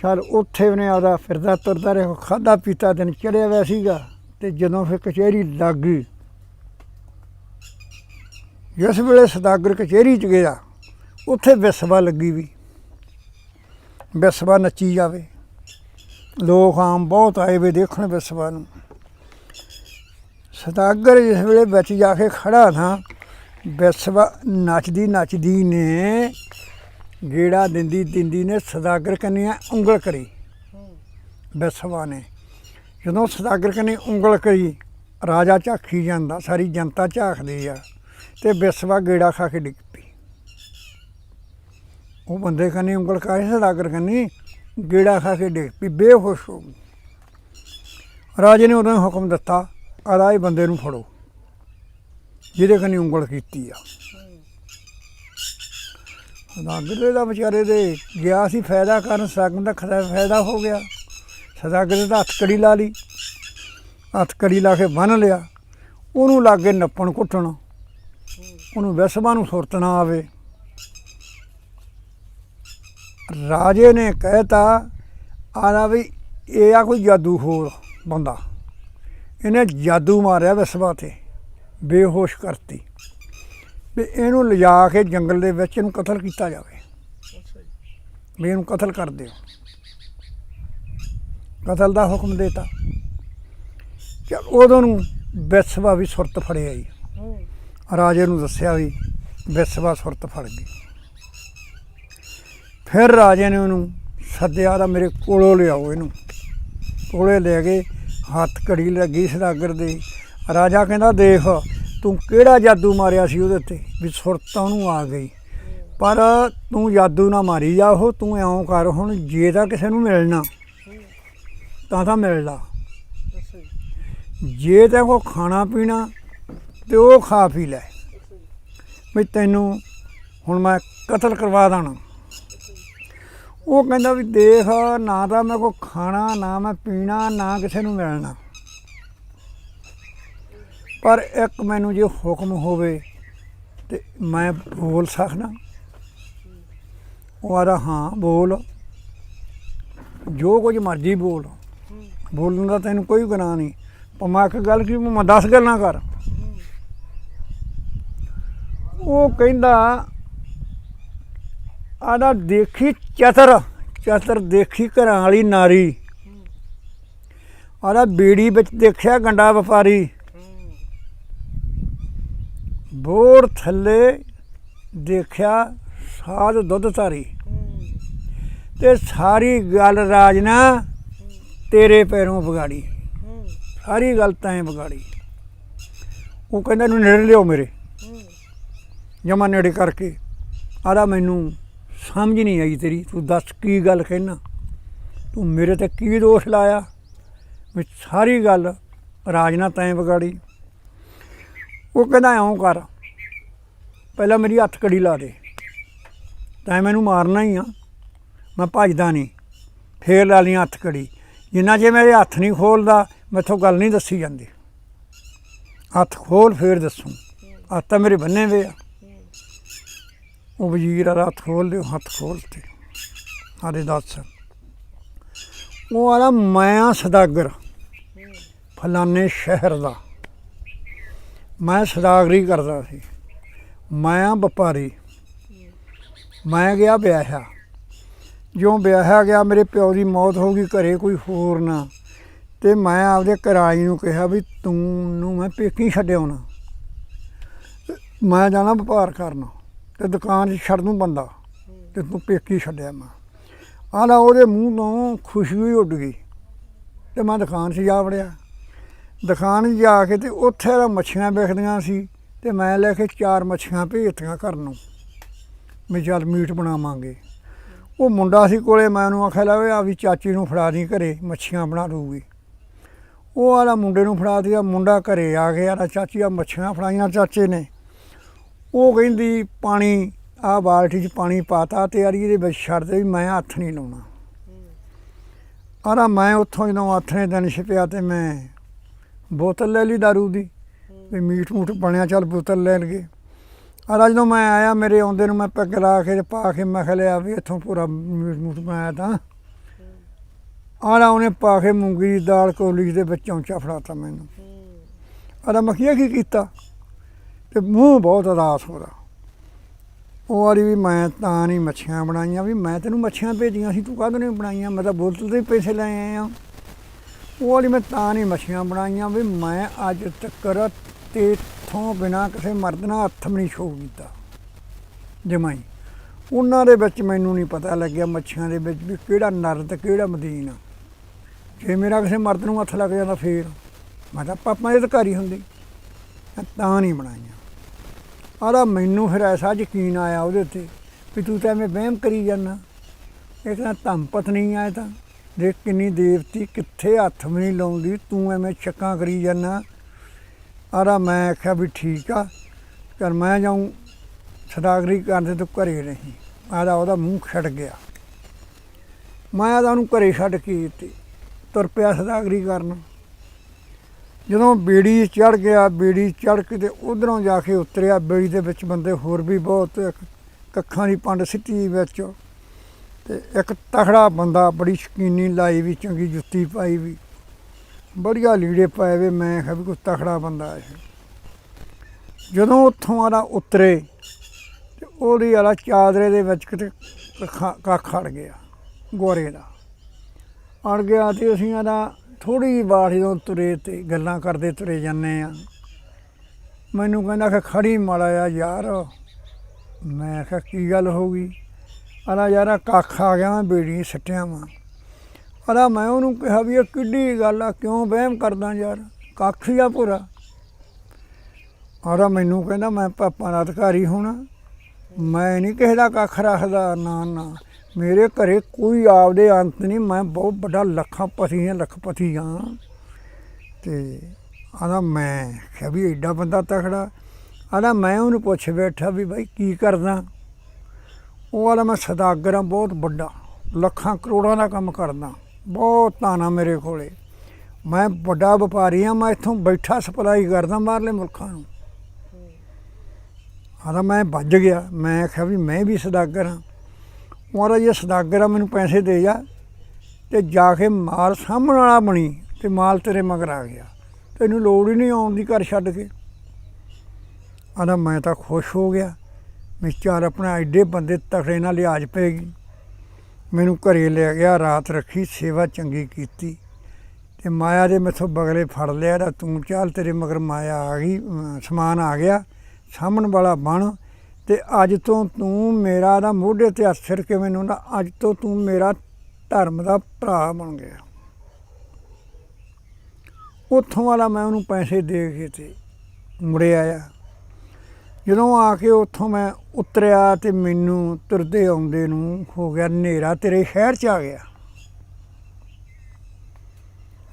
ਚਲ ਉੱਥੇ ਉਹਨੇ ਆਦਾ ਫਿਰਦਾ ਤੁਰਦਾ ਰਿਹਾ ਖਾਦਾ ਪੀਤਾ, ਦਿਨ ਚੜਿਆ ਹੋਇਆ ਸੀਗਾ ਤੇ ਜਦੋਂ ਫਿਰ ਕਚਹਿਰੀ ਲੱਗ ਗਈ। ਜਿਸ ਵੇਲੇ ਸਦਾਗਰ ਕਚਹਿਰੀ ਚ ਗਿਆ, ਉੱਥੇ ਵਿਸਵਾ ਲੱਗੀ ਵੀ। ਵਿਸਵਾ ਨੱਚੀ ਜਾਵੇ। ਲੋਕ ਆਮ ਬਹੁਤ ਆਏ ਵੇ ਦੇਖਣ ਵਿਸਵਾ ਨੂੰ। ਸਦਾਗਰ ਜਿਸ ਵੇਲੇ ਵਿੱਚ ਜਾ ਕੇ ਖੜਾ ਥਾਂ ਵਿਸਵਾ ਨੱਚਦੀ ਨੱਚਦੀ ਨੇ ਗੇੜਾ ਦਿੰਦੀ ਦਿੰਦੀ ਨੇ ਸਦਾਗਰ ਕੰਨਿਆ ਉਂਗਲ ਕਰੀ। ਹੂੰ ਵਿਸਵਾ ਨੇ ਜਦੋਂ ਸਦਾਗਰ ਕੰਨੇ ਉਂਗਲ ਕਰੀ, ਰਾਜਾ ਝਾਕੀ ਜਾਂਦਾ, ਸਾਰੀ ਜਨਤਾ ਝਾਕਦੀ ਆ ਤੇ ਵਿਸਵਾ ਗੇੜਾ ਖਾ ਕੇ ਡਿੱਗ ਪਈ। ਉਹ ਬੰਦੇ ਕੰਨੇ ਉਂਗਲ ਕਾਏ ਸਦਾਗਰ ਕੰਨੇ ਗੇੜਾ ਖਾ ਕੇ ਡਿੱਗ ਪਈ, ਬੇਹੋਸ਼ ਹੋ ਗਈ। ਰਾਜੇ ਨੇ ਉਦੋਂ ਹੀ ਹੁਕਮ ਦਿੱਤਾ ਆਦਾ ਇਹ ਬੰਦੇ ਨੂੰ ਫੜੋ, ਜਿਹਦੇ ਕੰਨੇ ਉਂਗਲ ਕੀਤੀ ਆ। ਸਦਾਗਰ ਦਾ ਵਿਚਾਰੇ ਦੇ, ਗਿਆ ਸੀ ਫਾਇਦਾ ਕਰਨ, ਸਗਨ ਦਾ ਖਦਾ ਫਾਇਦਾ ਹੋ ਗਿਆ। ਸਦਾਗਰ ਦਾ ਹੱਥ ਕੜੀ ਲਾ ਲਈ, ਹੱਥ ਕੜੀ ਲਾ ਕੇ ਬੰਨ ਲਿਆ। ਉਹਨੂੰ ਲਾਗੇ ਨੱਪਣ ਕੁੱਟਣ, ਉਹਨੂੰ ਵਿਸਵਾ ਨੂੰ ਸੁਰਤ ਨਾ ਆਵੇ। ਰਾਜੇ ਨੇ ਕਹਿਤਾ ਆਲਾ ਵੀ ਇਹ ਆ ਕੋਈ ਜਾਦੂ ਹੋਰ ਬੰਦਾ। ਇਹਨੇ ਜਾਦੂ ਮਾਰਿਆ ਵਿਸਵਾ ਤੇ, ਬੇਹੋਸ਼ ਕਰਤੀ। ਵੀ ਇਹਨੂੰ ਲਿਜਾ ਕੇ ਜੰਗਲ ਦੇ ਵਿੱਚ ਇਹਨੂੰ ਕਤਲ ਕੀਤਾ ਜਾਵੇ। ਵੀ ਇਹਨੂੰ ਕਤਲ ਕਰ ਦਿਓ। ਕਤਲ ਦਾ ਹੁਕਮ ਦੇਤਾ। ਚਲ ਉਦੋਂ ਨੂੰ ਵਿਸਵਾ ਵੀ ਸੁਰਤ ਫੜਿਆ ਜੀ ਰਾਜੇ ਨੂੰ ਦੱਸਿਆ ਵੀ ਵਿਸਵਾ ਸੁਰਤ ਫੜ ਗਈ। ਫਿਰ ਰਾਜੇ ਨੇ ਉਹਨੂੰ ਸੱਦਿਆ ਦਾ ਮੇਰੇ ਕੋਲੋਂ ਲਿਆਓ ਇਹਨੂੰ। ਕੋਲੇ ਲੈ ਗਏ। ਹੱਥ ਘੜੀ ਲੱਗੀ ਸਦਾਗਰ ਦੇ। ਰਾਜਾ ਕਹਿੰਦਾ, ਦੇਖ, ਤੂੰ ਕਿਹੜਾ ਜਾਦੂ ਮਾਰਿਆ ਸੀ ਉਹਦੇ ਤੇ ਵੀ ਸੁਰਤ ਤਾਂ ਉਹਨੂੰ ਆ ਗਈ। ਪਰ ਤੂੰ ਜਾਦੂ ਨਾ ਮਾਰੀ ਜਾ ਉਹ, ਤੂੰ ਐਂ ਕਰ ਹੁਣ, ਜੇ ਤਾਂ ਕਿਸੇ ਨੂੰ ਮਿਲਣਾ, ਤਾਂ ਤਾਂ ਮਿਲ ਲਾ। ਜੇ ਤਾਂ ਕੋ ਖਾਣਾ ਪੀਣਾ, ਤੇ ਉਹ ਖਾ ਪੀ ਲੈ। ਵੀ ਤੈਨੂੰ ਹੁਣ ਮੈਂ ਕਤਲ ਕਰਵਾ ਦੇਣਾ ਉਹ ਕਹਿੰਦਾ ਵੀ ਦੇਖ, ਨਾ ਤਾਂ ਮੈਂ ਕੋ ਖਾਣਾ, ਨਾ ਮੈਂ ਪੀਣਾ, ਨਾ ਕਿਸੇ ਨੂੰ ਮਿਲਣਾ। ਪਰ ਇੱਕ ਮੈਨੂੰ ਜੇ ਹੁਕਮ ਹੋਵੇ ਤੇ ਮੈਂ ਬੋਲ ਸਕਦਾ। ਉਹ ਆਦਾ ਹਾਂ, ਬੋਲ। ਜੋ ਕੁਝ ਮਰਜ਼ੀ ਬੋਲ। ਬੋਲਣ ਦਾ ਤੈਨੂੰ ਕੋਈ ਗੁਨਾਹ ਨਹੀਂ। ਭਾਵੇਂ ਇੱਕ ਗੱਲ ਕੀ, ਮੈਂ 10 ਗੱਲਾਂ ਕਰ। ਉਹ ਕਹਿੰਦਾ ਆਦਾ ਦੇਖੀ ਚਤਰ ਚਤਰ ਦੇਖੀ ਘਰਾਂ ਵਾਲੀ ਨਾਰੀ। ਆਦਾ ਬੀੜੀ ਵਿੱਚ ਦੇਖਿਆ ਗੰਡਾ ਵਪਾਰੀ। ਬੋਰ ਥੱਲੇ ਦੇਖਿਆ ਸਾਧ ਦੁੱਧ ਧਾਰੀ। ਤੇ ਸਾਰੀ ਗੱਲ ਰਾਜਨਾ ਤੇਰੇ ਪੈਰੋਂ ਵਿਗਾੜੀ। ਸਾਰੀ ਗੱਲ ਤੈਂ ਵਿਗਾੜੀ। ਉਹ ਕਹਿੰਦਾ, ਇਹਨੂੰ ਨੇੜੇ ਲਿਓ ਮੇਰੇ। ਹੂੰ ਜਮਾ ਨੇੜੇ ਕਰਕੇ। ਆਦਾ ਮੈਨੂੰ ਸਮਝ ਨਹੀਂ ਆਈ ਤੇਰੀ, ਤੂੰ ਦੱਸ ਕੀ ਗੱਲ ਕਹਿਣਾ ਤੂੰ ਮੇਰੇ ਤੇ ਕੀ ਦੋਸ਼ ਲਾਇਆ? ਮੈਂ ਸਾਰੀ ਗੱਲ ਰਾਜ ਨਾਲ ਤੈਂ ਵਿਗਾੜੀ। ਉਹ ਕਹਿੰਦਾ, ਇਉਂ ਕਰ, ਪਹਿਲਾਂ ਮੇਰੀ ਹੱਥ ਕੜੀ ਲਾ ਦੇ। ਤੈਂ ਮੈਨੂੰ ਮਾਰਨਾ ਹੀ ਆ, ਮੈਂ ਭੱਜਦਾ ਨਹੀਂ। ਫੇਰ ਲਾ ਲਈ ਹੱਥ ਕੜੀ। ਜਿੰਨਾ ਜੇ ਮੇਰੇ ਹੱਥ ਨਹੀਂ ਖੋਲਦਾ, ਮੈਥੋਂ ਗੱਲ ਨਹੀਂ ਦੱਸੀ ਜਾਂਦੀ। ਹੱਥ ਖੋਲ, ਫੇਰ ਦੱਸੂ। ਹੱਥ ਤਾਂ ਮੇਰੇ ਬੰਨੇ ਵੇ ਆ। ਉਹ ਵਜ਼ੀਰ ਆ ਹੱਥ ਖੋਲ ਲਿਓ, ਹੱਥ ਖੋਲ ਤੇ। ਹਰੇ ਦੱਸ। ਉਹ ਆਲਾ ਮੈਂ ਸਦਾਗਰ ਫਲਾਨੇ ਸ਼ਹਿਰ ਦਾ। ਮੈਂ ਸਦਾਗਰੀ ਕਰਦਾ ਸੀ। ਮੈਂ ਆ ਵਪਾਰੀ। ਮੈਂ ਗਿਆ ਵਿਆਹਿਆ। ਜਿਉਂ ਵਿਆਹਿਆ ਗਿਆ, ਮੇਰੇ ਪਿਓ ਦੀ ਮੌਤ ਹੋ ਗਈ, ਘਰੇ ਕੋਈ ਹੋਰ ਨਾ। ਤੇ ਮੈਂ ਆਪਦੇ ਕਿਰਾਈ ਨੂੰ ਕਿਹਾ ਵੀ ਤੂੰ ਨੂੰ ਮੈਂ ਪੇਕੀ ਛੱਡਿਆਉਣਾ ਮੈਂ ਜਾਣਾ ਵਪਾਰ ਕਰਨ। ਤੇ ਦੁਕਾਨ 'ਚ ਛੱਡ ਨੂੰ ਬੰਦਾ ਤੇ ਤੂੰ ਪੇਕੀ ਛੱਡਿਆ ਮੈਂ। ਆਲਾ ਉਹਦੇ ਮੂੰਹ ਤੋਂ ਖੁਸ਼ਬੂ ਹੋਈ ਉੱਡ ਗਈ ਤੇ ਮੈਂ ਦੁਕਾਨ 'ਚ ਜਾ ਵੜਿਆ। ਦੁਕਾਨ 'ਚ ਜਾ ਕੇ ਤੇ ਉੱਥੇ ਦਾ ਮੱਛੀਆਂ ਵਿਕਦੀਆਂ ਸੀ ਤੇ ਮੈਂ ਲੈ ਕੇ ਚਾਰ ਮੱਛੀਆਂ ਭੇਜਤੀਆਂ ਘਰ ਨੂੰ। ਵੀ ਚੱਲ ਮੀਟ ਬਣਾਵਾਂਗੇ। ਉਹ ਮੁੰਡਾ ਸੀ ਕੋਲੇ ਮੈਂ ਉਹਨੂੰ ਆਖਿਆ, ਲਾ ਆ ਵੀ ਚਾਚੀ ਨੂੰ ਫੜਾ ਦੀ ਘਰੇ, ਮੱਛੀਆਂ ਬਣਾ ਦੂਗੀ ਉਹ ਆਲਾ ਮੁੰਡੇ ਨੂੰ ਫੜਾ ਦਿਆ ਮੁੰਡਾ ਘਰੇ ਆ ਗਿਆ ਨਾ ਚਾਚੀ ਆ ਮੱਛੀਆਂ ਫੜਾਈਆਂ ਚਾਚੇ ਨੇ। ਉਹ ਕਹਿੰਦੀ, ਪਾਣੀ ਆ ਬਾਲਟੀ 'ਚ ਪਾਣੀ ਪਾਤਾ ਤੇ ਯਾਰ ਇਹਦੇ ਵਿੱਚ ਛੱਡ ਦੇ ਵੀ ਮੈਂ ਹੱਥ ਨਹੀਂ ਲਾਉਣਾ। ਆਰਾ ਮੈਂ ਉੱਥੋਂ ਜਦੋਂ ਹੱਥ ਨੇ ਦਿਨ ਛਿਪਿਆ ਤੇ ਮੈਂ ਬੋਤਲ ਲੈ ਲਈ ਦਾਰੂ ਦੀ ਵੀ ਮੀਟ ਮੂਟ ਬਣਿਆ, ਚੱਲ ਬੋਤਲ ਲੈ ਲਗੇ ਆਰਾ ਜਦੋਂ ਮੈਂ ਆਇਆ, ਮੇਰੇ ਆਉਂਦੇ ਨੂੰ ਮੈਂ ਪੈਗ ਲਾ ਕੇ ਪਾ ਕੇ ਮੈਂ ਖਲਿਆ ਵੀ ਇੱਥੋਂ ਪੂਰਾ ਮੀਟ ਮੂਟ ਬਣਾਇਆ ਤਾਂ। ਆਰਾ ਉਹਨੇ ਪਾ ਕੇ ਮੂੰਗੀ ਦੀ ਦਾਲ ਕੋਲੀ ਦੇ ਵਿੱਚ ਚਮਚਾ ਫੜਾਤਾ ਮੈਨੂੰ। ਆਰਾ ਮਖੀਆ ਕੀ ਕੀਤਾ? ਤੇ ਮੂੰਹ ਬਹੁਤ ਉਦਾਸ ਹੋ ਰਿਹਾ। ਉਹ ਵਾਲੀ ਵੀ ਮੈਂ ਤਾਂ ਨਹੀਂ ਮੱਛੀਆਂ ਬਣਾਈਆਂ, ਵੀ ਮੈਂ ਤੈਨੂੰ ਮੱਛੀਆਂ ਭੇਜੀਆਂ ਸੀ, ਤੂੰ ਕਾਹਦੋਂ ਨਹੀਂ ਬਣਾਈਆਂ? ਮੈਂ ਤਾਂ ਬੋਤਲ ਦੇ ਹੀ ਪੈਸੇ ਲੈ ਆਇਆ ਉਹ ਵਾਲੀ ਮੈਂ ਤਾਂ ਨਹੀਂ ਮੱਛੀਆਂ ਬਣਾਈਆਂ, ਵੀ ਮੈਂ ਅੱਜ ਤੱਕ ਤੇ ਤੇਥੋਂ ਬਿਨਾ ਕਿਸੇ ਮਰਦ ਨਾਲ ਹੱਥ ਵੀ ਨਹੀਂ ਛੋਹ ਕੀਤਾ। ਜਮਾਈ। ਉਹਨਾਂ ਦੇ ਵਿੱਚ ਮੈਨੂੰ ਨਹੀਂ ਪਤਾ ਲੱਗਿਆ ਮੱਛੀਆਂ ਦੇ ਵਿੱਚ ਵੀ ਕਿਹੜਾ ਨਰ ਤੇ ਕਿਹੜਾ ਮਦੀਨ ਆ। ਜੇ ਮੇਰਾ ਕਿਸੇ ਮਰਦ ਨੂੰ ਹੱਥ ਲੱਗ ਜਾਂਦਾ ਫੇਰ, ਮੈਂ ਤਾਂ ਪਾਪਾ ਦੇ ਅਧਿਕਾਰੀ ਹੁੰਦੀ। ਮੈਂ ਤਾਂ ਨਹੀਂ ਬਣਾਈਆਂ। ਆਹਦਾ ਮੈਨੂੰ ਫਿਰ ਐਸਾ ਯਕੀਨ ਆਇਆ ਉਹਦੇ ਉੱਤੇ ਵੀ ਤੂੰ ਤਾਂ ਐਵੇਂ ਵਹਿਮ ਕਰੀ ਜਾਂਦਾ। ਇਹ ਤਾਂ ਧੰਮ ਪਤਨੀ ਆਏ ਤਾਂ। ਦੇਖ ਕਿੰਨੀ ਦੇਵਤੀ ਕਿੱਥੇ ਹੱਥ ਵੀ ਨਹੀਂ ਲਾਉਂਦੀ, ਤੂੰ ਐਵੇਂ ਸ਼ੱਕਾਂ ਕਰੀ ਜਾਂਦਾ। ਆਰਾ ਮੈਂ ਆਖਿਆ ਵੀ ਠੀਕ ਆ ਕਰ ਮੈਂ ਜਾਉਂ ਸਦਾਗਰੀ ਕਰਦੇ ਤੂੰ ਘਰੇ ਨਹੀਂ ਆਦਾ ਉਹਦਾ ਮੂੰਹ ਛੱਡ ਗਿਆ। ਮੈਂ ਤਾਂ ਉਹਨੂੰ ਘਰੇ ਛੱਡ ਕੇ ਤੇ ਤੁਰ ਪਿਆ ਸਦਾਗਰੀ ਕਰਨ। ਜਦੋਂ ਬੇੜੀ ਚੜ ਗਿਆ, ਬੇੜੀ ਚੜ ਕੇ ਤੇ ਉਧਰੋਂ ਜਾ ਕੇ ਉਤਰਿਆ, ਬੇੜੀ ਦੇ ਵਿੱਚ ਬੰਦੇ ਹੋਰ ਵੀ ਬਹੁਤ ਕੱਖਾਂ ਦੀ ਪੰਡ ਸਿੱਟੀ ਵਿੱਚ। ਤੇ ਇੱਕ ਤਖੜਾ ਬੰਦਾ, ਬੜੀ ਸ਼ਕੀਨੀ ਲਾਈ ਵੀ, ਚੰਗੀ ਜੁੱਤੀ ਪਾਈ ਵੀ। ਬੜੀਆ ਲੀੜੇ ਪਾਏ ਵੇ, ਮੈਂ ਕਿਹਾ ਵੀ ਕੋਈ ਤਖੜਾ ਬੰਦਾ ਹੈ ਜਦੋਂ ਉੱਥੋਂ ਆਲਾ ਉਤਰੇ, ਤੇ ਉਹਦੀ ਆਲਾ ਚਾਦਰੇ ਦੇ ਵਿੱਚ ਕਿਤੇ ਕੱਖਾਂ- ਕੱਖ ਅੜ ਗਿਆ, ਗੋਰੇ ਦਾ। ਅੜ ਗਿਆ ਤੇ ਅਸੀਂ ਆਲਾ ਥੋੜੀ ਜਿਹੀ ਬਾੜੀ ਜਦੋਂ ਤੁਰੇ ਤੇ ਗੱਲਾਂ ਕਰਦੇ ਤੁਰੇ ਜਾਂਦੇ ਆ। ਮੈਨੂੰ ਕਹਿੰਦਾ ਕਿ ਖੜੀ ਮਾੜਾ ਆ ਯਾਰ। ਮੈਂ ਕਿਹਾ ਕੀ ਗੱਲ ਹੋ ਗਈ? ਆਲਾ ਯਾਰਾ ਕੱਖ ਆ ਗਿਆ ਮੈਂ ਬੇੜੀ ਸੱਟਿਆ ਵਾਂ। ਆਲਾ ਮੈਂ ਉਹਨੂੰ ਕਿਹਾ ਵੀ ਇਹ ਕਿੱਡੀ ਗੱਲ ਆ, ਕਿਉਂ ਵਹਿਮ ਕਰਦਾ ਯਾਰ? ਕੱਖ ਹੀ ਆ ਪੂਰਾ। ਆਲਾ ਮੈਨੂੰ ਕਹਿੰਦਾ, ਮੈਂ ਪਾਪਾ ਦਾ ਅਧਿਕਾਰੀ ਹੋਣਾ। ਮੈਂ ਨਹੀਂ ਕਿਸੇ ਦਾ ਕੱਖ ਰੱਖਦਾ, ਨਾ ਨਾ। ਮੇਰੇ ਘਰੇ ਕੋਈ ਆਪਦੇ ਅੰਤ ਨਹੀਂ, ਮੈਂ ਬਹੁਤ ਵੱਡਾ ਲੱਖਾਂ ਪਤੀ ਹਾਂ ਲੱਖਪਤੀ ਹਾਂ। ਤੇ ਆਦਾ ਮੈਂ, ਕਿਹਾ ਵੀ ਐਡਾ ਬੰਦਾ ਤਖੜਾ ਆਦਾ ਮੈਂ ਉਹਨੂੰ ਪੁੱਛ ਬੈਠਾ ਵੀ ਭਾਈ ਕੀ ਕਰਦਾ? ਉਹ ਵਾਲਾ ਮੈਂ ਸਦਾਗਰ ਹਾਂ ਬਹੁਤ ਵੱਡਾ, ਲੱਖਾਂ ਕਰੋੜਾਂ ਦਾ ਕੰਮ ਕਰਦਾ, ਬਹੁਤ ਤਾਨਾ ਮੇਰੇ ਕੋਲੇ। ਮੈਂ ਵੱਡਾ ਵਪਾਰੀ ਹਾਂ, ਮੈਂ ਇੱਥੋਂ ਬੈਠਾ ਸਪਲਾਈ ਕਰਦਾ ਬਾਹਰਲੇ ਮੁਲਕਾਂ ਨੂੰ। ਆਦਾ ਮੈਂ ਵੱਜ ਗਿਆ, ਮੈਂ ਕਿਹਾ ਵੀ ਮੈਂ ਵੀ ਸਦਾਗਰ ਹਾਂ। ਮਹਾਰਾਜ ਇਹ ਸਦਾਗਰ ਆ, ਮੈਨੂੰ ਪੈਸੇ ਦੇ ਜਾ। ਤੇ ਜਾ ਕੇ ਮਾਲ ਸਾਹਮਣ ਵਾਲਾ ਬਣੀ ਤੇ ਮਾਲ ਤੇਰੇ ਮਗਰ ਆ ਗਿਆ। ਤੈਨੂੰ ਲੋੜ ਹੀ ਨਹੀਂ ਆਉਣ ਦੀ ਘਰ ਛੱਡ ਕੇ। ਆਦਾ ਮੈਂ ਤਾਂ ਖੁਸ਼ ਹੋ ਗਿਆ। ਮੈਂ ਚਾਰ ਆਪਣਾ ਐਡੇ ਬੰਦੇ ਤਕੜੇ ਨਾਲ ਲਿਆਜ ਪਏਗੀ ਮੈਨੂੰ ਘਰੇ ਲੈ ਗਿਆ, ਰਾਤ ਰੱਖੀ, ਸੇਵਾ ਚੰਗੀ ਕੀਤੀ। ਤੇ ਮਾਇਆ ਦੇ ਮੈਥੋਂ ਬਗਲੇ ਫੜ ਲਿਆ ਤਾਂ ਤੂੰ ਚਾਲ ਤੇਰੇ ਮਗਰ ਮਾਇਆ ਆ ਗਈ ਸਮਾਨ ਆ ਗਿਆ, ਸਾਹਮਣ ਵਾਲਾ ਬਣ। ਤੇ ਅੱਜ ਤੋਂ ਤੂੰ ਮੇਰਾ ਦਾ ਮੋਢੇ ਤੇ ਹੱਥ ਸਿਰ ਕੇ ਮੈਨੂੰ ਨਾ, ਅੱਜ ਤੋਂ ਤੂੰ ਮੇਰਾ ਧਰਮ ਦਾ ਭਰਾ ਬਣ ਗਿਆ। ਉੱਥੋਂ ਵਾਲਾ ਮੈਂ ਉਹਨੂੰ ਪੈਸੇ ਦੇ ਕੇ ਤੇ ਮੁੜੇ ਆਇਆ। ਜਦੋਂ ਆ ਕੇ ਉੱਥੋਂ ਮੈਂ ਉਤਰਿਆ ਤੇ ਮੈਨੂੰ ਤੁਰਦੇ ਆਉਂਦੇ ਨੂੰ ਹੋ ਗਿਆ ਹਨੇਰਾ, ਤੇਰੇ ਸ਼ਹਿਰ ਚ ਆ ਗਿਆ।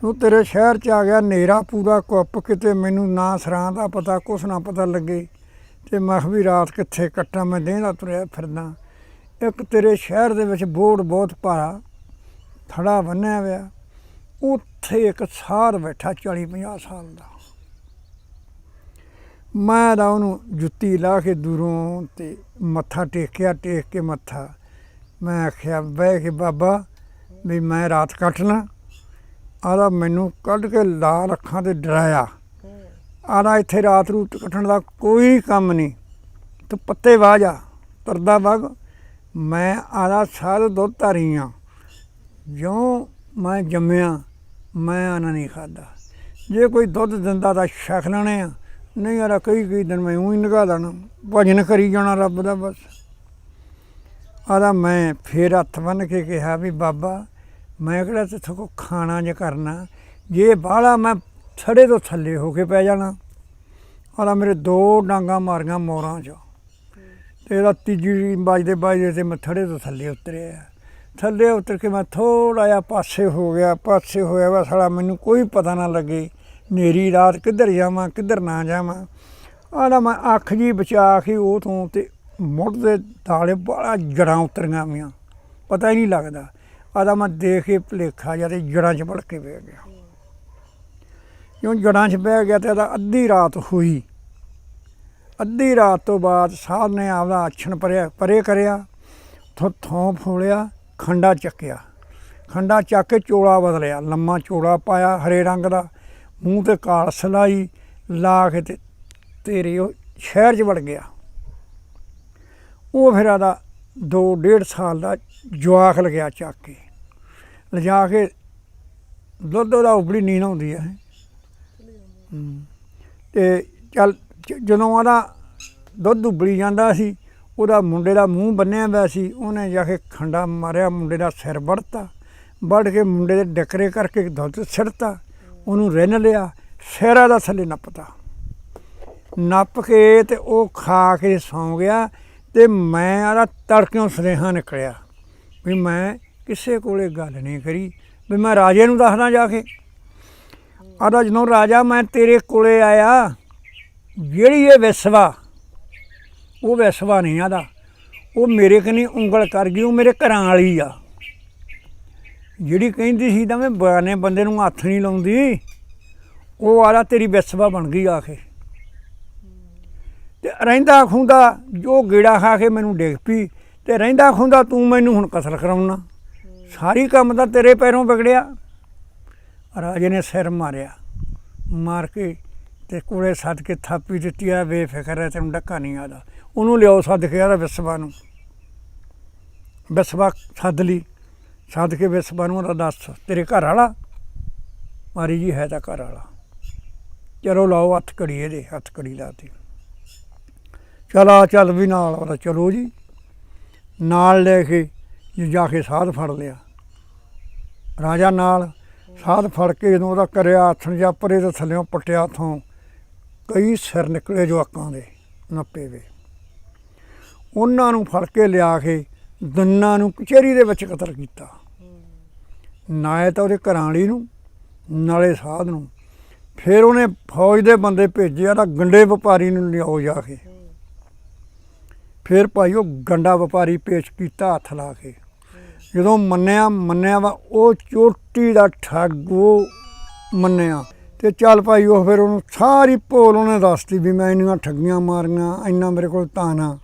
ਉਹ ਤੇਰੇ ਸ਼ਹਿਰ ਚ ਆ ਗਿਆ, ਹਨੇਰਾ ਪੂਰਾ ਕੁੱਪ ਕਿਤੇ ਮੈਨੂੰ ਨਾ ਸਰਾਂ ਦਾ ਪਤਾ, ਕੁਛ ਨਾ ਪਤਾ ਲੱਗੇ। ਤੇ ਮੈਂ ਕਿਹਾ ਵੀ ਰਾਤ ਕਿੱਥੇ ਕੱਟਾਂ, ਮੈਂ ਦੇਹਦਾ ਤੁਰਿਆ ਫਿਰਦਾ। ਇੱਕ ਤੇਰੇ ਸ਼ਹਿਰ ਦੇ ਵਿੱਚ ਬੋਰਡ ਬਹੁਤ ਭਾਰਾ, ਥੜਾ ਬੰਨਿਆ ਹੋਇਆ। ਉੱਥੇ ਇੱਕ ਸਾਰ ਬੈਠਾ 40 50 ਸਾਲ ਦਾ। ਮੈਂ ਤਾਂ ਉਹਨੂੰ ਜੁੱਤੀ ਲਾ ਕੇ ਦੂਰੋਂ ਤੇ ਮੱਥਾ ਟੇਕਿਆ, ਟੇਕ ਕੇ ਮੱਥਾ। ਮੈਂ ਆਖਿਆ, ਬਹਿ ਕੇ ਬਾਬਾ, ਵੀ ਮੈਂ ਰਾਤ ਕੱਟਣਾ ਆਦਾ ਮੈਨੂੰ ਕੱਢ ਕੇ ਲਾਲ ਅੱਖਾਂ ਤੇ ਡਰਾਇਆ। ਆਣਾ ਇੱਥੇ ਰਾਤ ਨੂੰ ਕੱਟਣ ਦਾ ਕੋਈ ਕੰਮ ਨਹੀਂ। ਤੂੰ ਪੱਤੇ ਵਾਹ ਜਾ, ਤੁਰਦਾ ਵਗ। ਮੈਂ ਆਣਾ ਸਾਧ ਦੁੱਧ ਧਾਰੀ ਆ। ਜਿਉਂ ਮੈਂ ਜੰਮਿਆ, ਮੈਂ ਆਣਾ ਨਹੀਂ ਖਾਦਾ ਜੇ ਕੋਈ ਦੁੱਧ ਦਿੰਦਾ ਤਾਂ ਛਕ ਲੈਣੇ ਆ। ਨਹੀਂ ਯਾਰ, ਕਈ ਕਈ ਦਿਨ ਮੈਂ ਉਹੀ ਨਿਕਾ ਦੇਣਾ ਭਜਨ ਕਰੀ ਜਾਣਾ ਰੱਬ ਦਾ ਬਸ। ਆਦਾ ਮੈਂ ਫੇਰ ਹੱਥ ਬੰਨ ਕੇ ਕਿਹਾ ਵੀ ਬਾਬਾ, ਮੈਂ ਕਿਹੜਾ ਤੇਥੋਂ ਕੋ ਖਾਣਾ ਜੇ ਕਰਨਾ। ਜੇ ਬਾਹਲਾ ਮੈਂ ਥੜੇ ਤੋਂ ਥੱਲੇ ਹੋ ਕੇ ਪੈ ਜਾਣਾ। ਆਲਾ ਮੇਰੇ ਦੋ ਡਾਂਗਾ ਮਾਰੀਆਂ ਮੋਰਾਂ 'ਚ। ਤੇ ਇਹਦਾ ਤੀਜੀ ਵੱਜਦੇ ਵੱਜਦੇ ਤੇ ਮੈਂ ਥੜੇ ਤੋਂ ਥੱਲੇ ਉਤਰਿਆ। ਥੱਲੇ ਉਤਰ ਕੇ ਮੈਂ ਥੋੜਾ ਜਿਹਾ ਪਾਸੇ ਹੋ ਗਿਆ, ਪਾਸੇ ਹੋਇਆ ਵਾ ਸਾਲਾ ਮੈਨੂੰ ਕੋਈ ਪਤਾ ਨਾ ਲੱਗੇ ਨੇਰੀ ਰਾਤ ਕਿੱਧਰ ਜਾਵਾਂ, ਕਿੱਧਰ ਨਾ ਜਾਵਾਂ। ਆਲਾ ਮੈਂ ਅੱਖ ਜੀ ਬਚਾ ਕੇ ਉਹ ਤੋਂ ਤੇ ਮੁੱਢ ਦੇ ਦਾਲੇ ਬੜਾ ਜੜਾਂ ਉਤਰੀਆਂ ਮੀਆਂ ਪਤਾ ਹੀ ਨਹੀਂ ਲੱਗਦਾ। ਆਦਾ ਮੈਂ ਦੇਖ ਕੇ ਭਲੇਖਾ ਜਾਂ ਤੇ ਜੜਾਂ 'ਚ ਵੜ ਕੇ ਬਹਿ ਗਿਆ। ਕਿਉਂ ਜੜਾਂ 'ਚ ਬਹਿ ਗਿਆ ਤੇ ਇਹਦਾ ਅੱਧੀ ਰਾਤ ਹੋਈ। ਅੱਧੀ ਰਾਤ ਤੋਂ ਬਾਅਦ ਸਾਧ ਨੇ ਆਪਦਾ ਆਛਣ ਪਰਿਆ, ਪਰੇ ਕਰਿਆ ਥੋ ਥੋਂ ਫੋਲਿਆ, ਖੰਡਾ ਚੱਕਿਆ। ਖੰਡਾ ਚੱਕ ਕੇ ਚੋਲਾ ਬਦਲਿਆ, ਲੰਮਾ ਚੋਲਾ ਪਾਇਆ ਹਰੇ ਰੰਗ ਦਾ, ਮੂੰਹ ਤੇ ਕਾਲ ਸਲਾਈ ਲਾ ਕੇ ਤੇ ਤੇਰੇ ਉਹ ਸ਼ਹਿਰ 'ਚ ਵੜ ਗਿਆ। ਉਹ ਫਿਰ ਆਦਾ ਦੋ ਡੇਢ ਸਾਲ ਦਾ ਜਵਾਕ ਲਗਿਆ ਚੱਕ ਕੇ। ਲਿਜਾ ਕੇ ਦੁੱਧ ਉਹਦਾ ਉਬਲੀ ਨੀਂਦ ਆਉਂਦੀ ਹੈ। ਤੇ ਚੱਲ ਜ- ਜਦੋਂ ਉਹਦਾ ਦੁੱਧ ਉਬਲੀ ਜਾਂਦਾ ਸੀ, ਉਹਦਾ ਮੁੰਡੇ ਦਾ ਮੂੰਹ ਬੰਨਿਆ ਹੋਇਆ ਸੀ, ਉਹਨੇ ਜਾ ਕੇ ਖੰਡਾ ਮਾਰਿਆ, ਮੁੰਡੇ ਦਾ ਸਿਰ ਵੜਤਾ ਵੜ ਕੇ ਮੁੰਡੇ ਦੇ ਡਕਰੇ ਕਰਕੇ ਦੁੱਧ ਛਿੜਤਾ ਉਹਨੂੰ ਰਿੰਨ ਲਿਆ, ਸਿਰਾ ਦਾ ਥੱਲੇ ਨੱਪਤਾ। ਨੱਪ ਕੇ ਤੇ ਉਹ ਖਾ ਕੇ ਸੌਂ ਗਿਆ ਤੇ ਮੈਂ ਆਦਾ ਤੜਕਿਓਂ ਸੁਨੇਹਾ ਨਿਕਲਿਆ ਵੀ ਮੈਂ ਕਿਸੇ ਕੋਲੇ ਗੱਲ ਨਹੀਂ ਕਰੀ, ਵੀ ਮੈਂ ਰਾਜੇ ਨੂੰ ਦੱਸਦਾ ਜਾ ਕੇ। ਆਦਾ ਜਦੋਂ ਰਾਜਾ, ਮੈਂ ਤੇਰੇ ਕੋਲੇ ਆਇਆ। ਜਿਹੜੀ ਇਹ ਵਿਸਵਾ, ਉਹ ਵਿਸਵਾ ਨਹੀਂ ਆਦਾ। ਉਹ ਮੇਰੇ ਕਨੀ ਉਂਗਲ ਕਰ ਗਈ, ਉਹ ਮੇਰੇ ਘਰਾਂ ਵਾਲੀ ਆ। ਜਿਹੜੀ ਕਹਿੰਦੀ ਸੀ ਤਾਂ ਮੈਂ ਬਿਆਨੇ ਬੰਦੇ ਨੂੰ ਹੱਥ ਨਹੀਂ ਲਾਉਂਦੀ। ਉਹ ਆਲਾ ਤੇਰੀ ਵਿਸਵਾ ਬਣ ਗਈ ਆ ਕੇ ਤੇ ਰਹਿੰਦਾ ਖੁੰਦਾ, ਜੋ ਗੇੜਾ ਖਾ ਕੇ ਮੈਨੂੰ ਡਿੱਗ ਪਈ, ਤੇ ਰਹਿੰਦਾ ਖੁੰਦਾ, ਤੂੰ ਮੈਨੂੰ ਹੁਣ ਕਸਰ ਕਰਾਉਣਾ। ਸਾਰੀ ਕੰਮ ਤਾਂ ਤੇਰੇ ਪੈਰੋਂ ਵਿਗੜਿਆ। ਰਾਜੇ ਨੇ ਸਿਰ ਮਾਰਿਆ। ਮਾਰ ਕੇ ਤੇ ਕੋਲੇ ਸੱਦ ਕੇ ਥਾਪੀ ਦਿੱਤੀ ਆ, ਬੇਫਿਕਰ ਹੈ ਤੈਨੂੰ ਡੱਕਾ ਨਹੀਂ ਆਦਾ। ਉਹਨੂੰ ਲਿਆਓ ਸੱਦ ਕੇ ਆਦਾ ਵਿਸਵਾ ਨੂੰ। ਵਿਸਵਾ ਸੱਦ ਲਈ। ਸੱਦ ਕੇ ਵਿਸਵਾ ਨੂੰ ਉਹਦਾ ਦੱਸ, ਤੇਰੇ ਘਰ ਵਾਲਾ? ਮਾਰੀ ਜੀ, ਹੈ ਤਾਂ ਘਰ ਵਾਲਾ। ਚਲੋ ਲਾਓ, ਹੱਥ ਕੜੀ ਇਹਦੇ, ਹੱਥ ਕੜੀ ਲਾਤੀ ਚਲਾ ਚੱਲ ਵੀ ਨਾਲ ਉਹਦਾ, ਚਲੋ ਜੀ। ਨਾਲ ਲੈ ਕੇ ਜਾ ਕੇ ਸਾਧ ਫੜ ਲਿਆ। ਰਾਜਾ ਨਾਲ ਸਾਧ ਫੜ ਕੇ ਜਦੋਂ ਉਹਦਾ ਕਰਿਆ ਆਥਣ ਜਾਂ ਪਰੇ ਦੇ ਥੱਲਿਓਂ ਪਟਿਆ ਥੋਂ, ਕਈ ਸਿਰ ਨਿਕਲੇ ਜਵਾਕਾਂ ਦੇ ਨੱਪੇ ਵੇ। ਉਹਨਾਂ ਨੂੰ ਫੜ ਕੇ ਲਿਆ ਕੇ ਦੰਨਾਂ ਨੂੰ ਕਚਹਿਰੀ ਦੇ ਵਿੱਚ ਕਤਲ ਕੀਤਾ। ਨਾਲੇ ਤਾਂ ਉਹਦੇ ਘਰਾਂ ਵਾਲੀ ਨੂੰ ਨਾਲੇ ਸਾਧ ਨੂੰ। ਫਿਰ ਉਹਨੇ ਫੌਜ ਦੇ ਬੰਦੇ ਭੇਜਿਆ ਤਾਂ ਗੰਡੇ ਵਪਾਰੀ ਨੂੰ ਲਿਆਓ ਜਾ ਕੇ। ਫਿਰ ਭਾਈ ਉਹ ਗੰਡਾ ਵਪਾਰੀ ਪੇਸ਼ ਕੀਤਾ ਹੱਥ ਲਾ ਕੇ। ਜਦੋਂ ਮੰਨਿਆ ਮੰਨਿਆ ਵਾ, ਉਹ ਚੋਟੀ ਦਾ ਠੱਗ ਉਹ ਮੰਨਿਆ। ਤੇ ਚੱਲ ਭਾਈ, ਉਹ ਫਿਰ ਉਹਨੂੰ ਸਾਰੀ ਭੋਲ ਉਹਨੇ ਦੱਸਤੀ ਵੀ ਮੈਂ ਇੰਨੀਆਂ ਠੱਗੀਆਂ ਮਾਰੀਆਂ, ਇੰਨਾ ਮੇਰੇ ਕੋਲ ਧਨ ਆ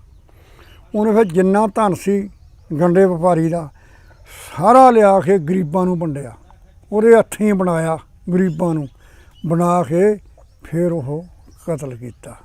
ਉਹਨੇ ਫਿਰ ਜਿੰਨਾ ਧਨ ਸੀ ਗੰਡੇ ਵਪਾਰੀ ਦਾ, ਸਾਰਾ ਲਿਆ ਕੇ ਗਰੀਬਾਂ ਨੂੰ ਵੰਡਿਆ। ਉਹਦੇ ਹੱਥੀਂ ਬਣਾਇਆ ਗਰੀਬਾਂ ਨੂੰ, ਬਣਾ ਕੇ ਫਿਰ ਉਹ ਕਤਲ ਕੀਤਾ।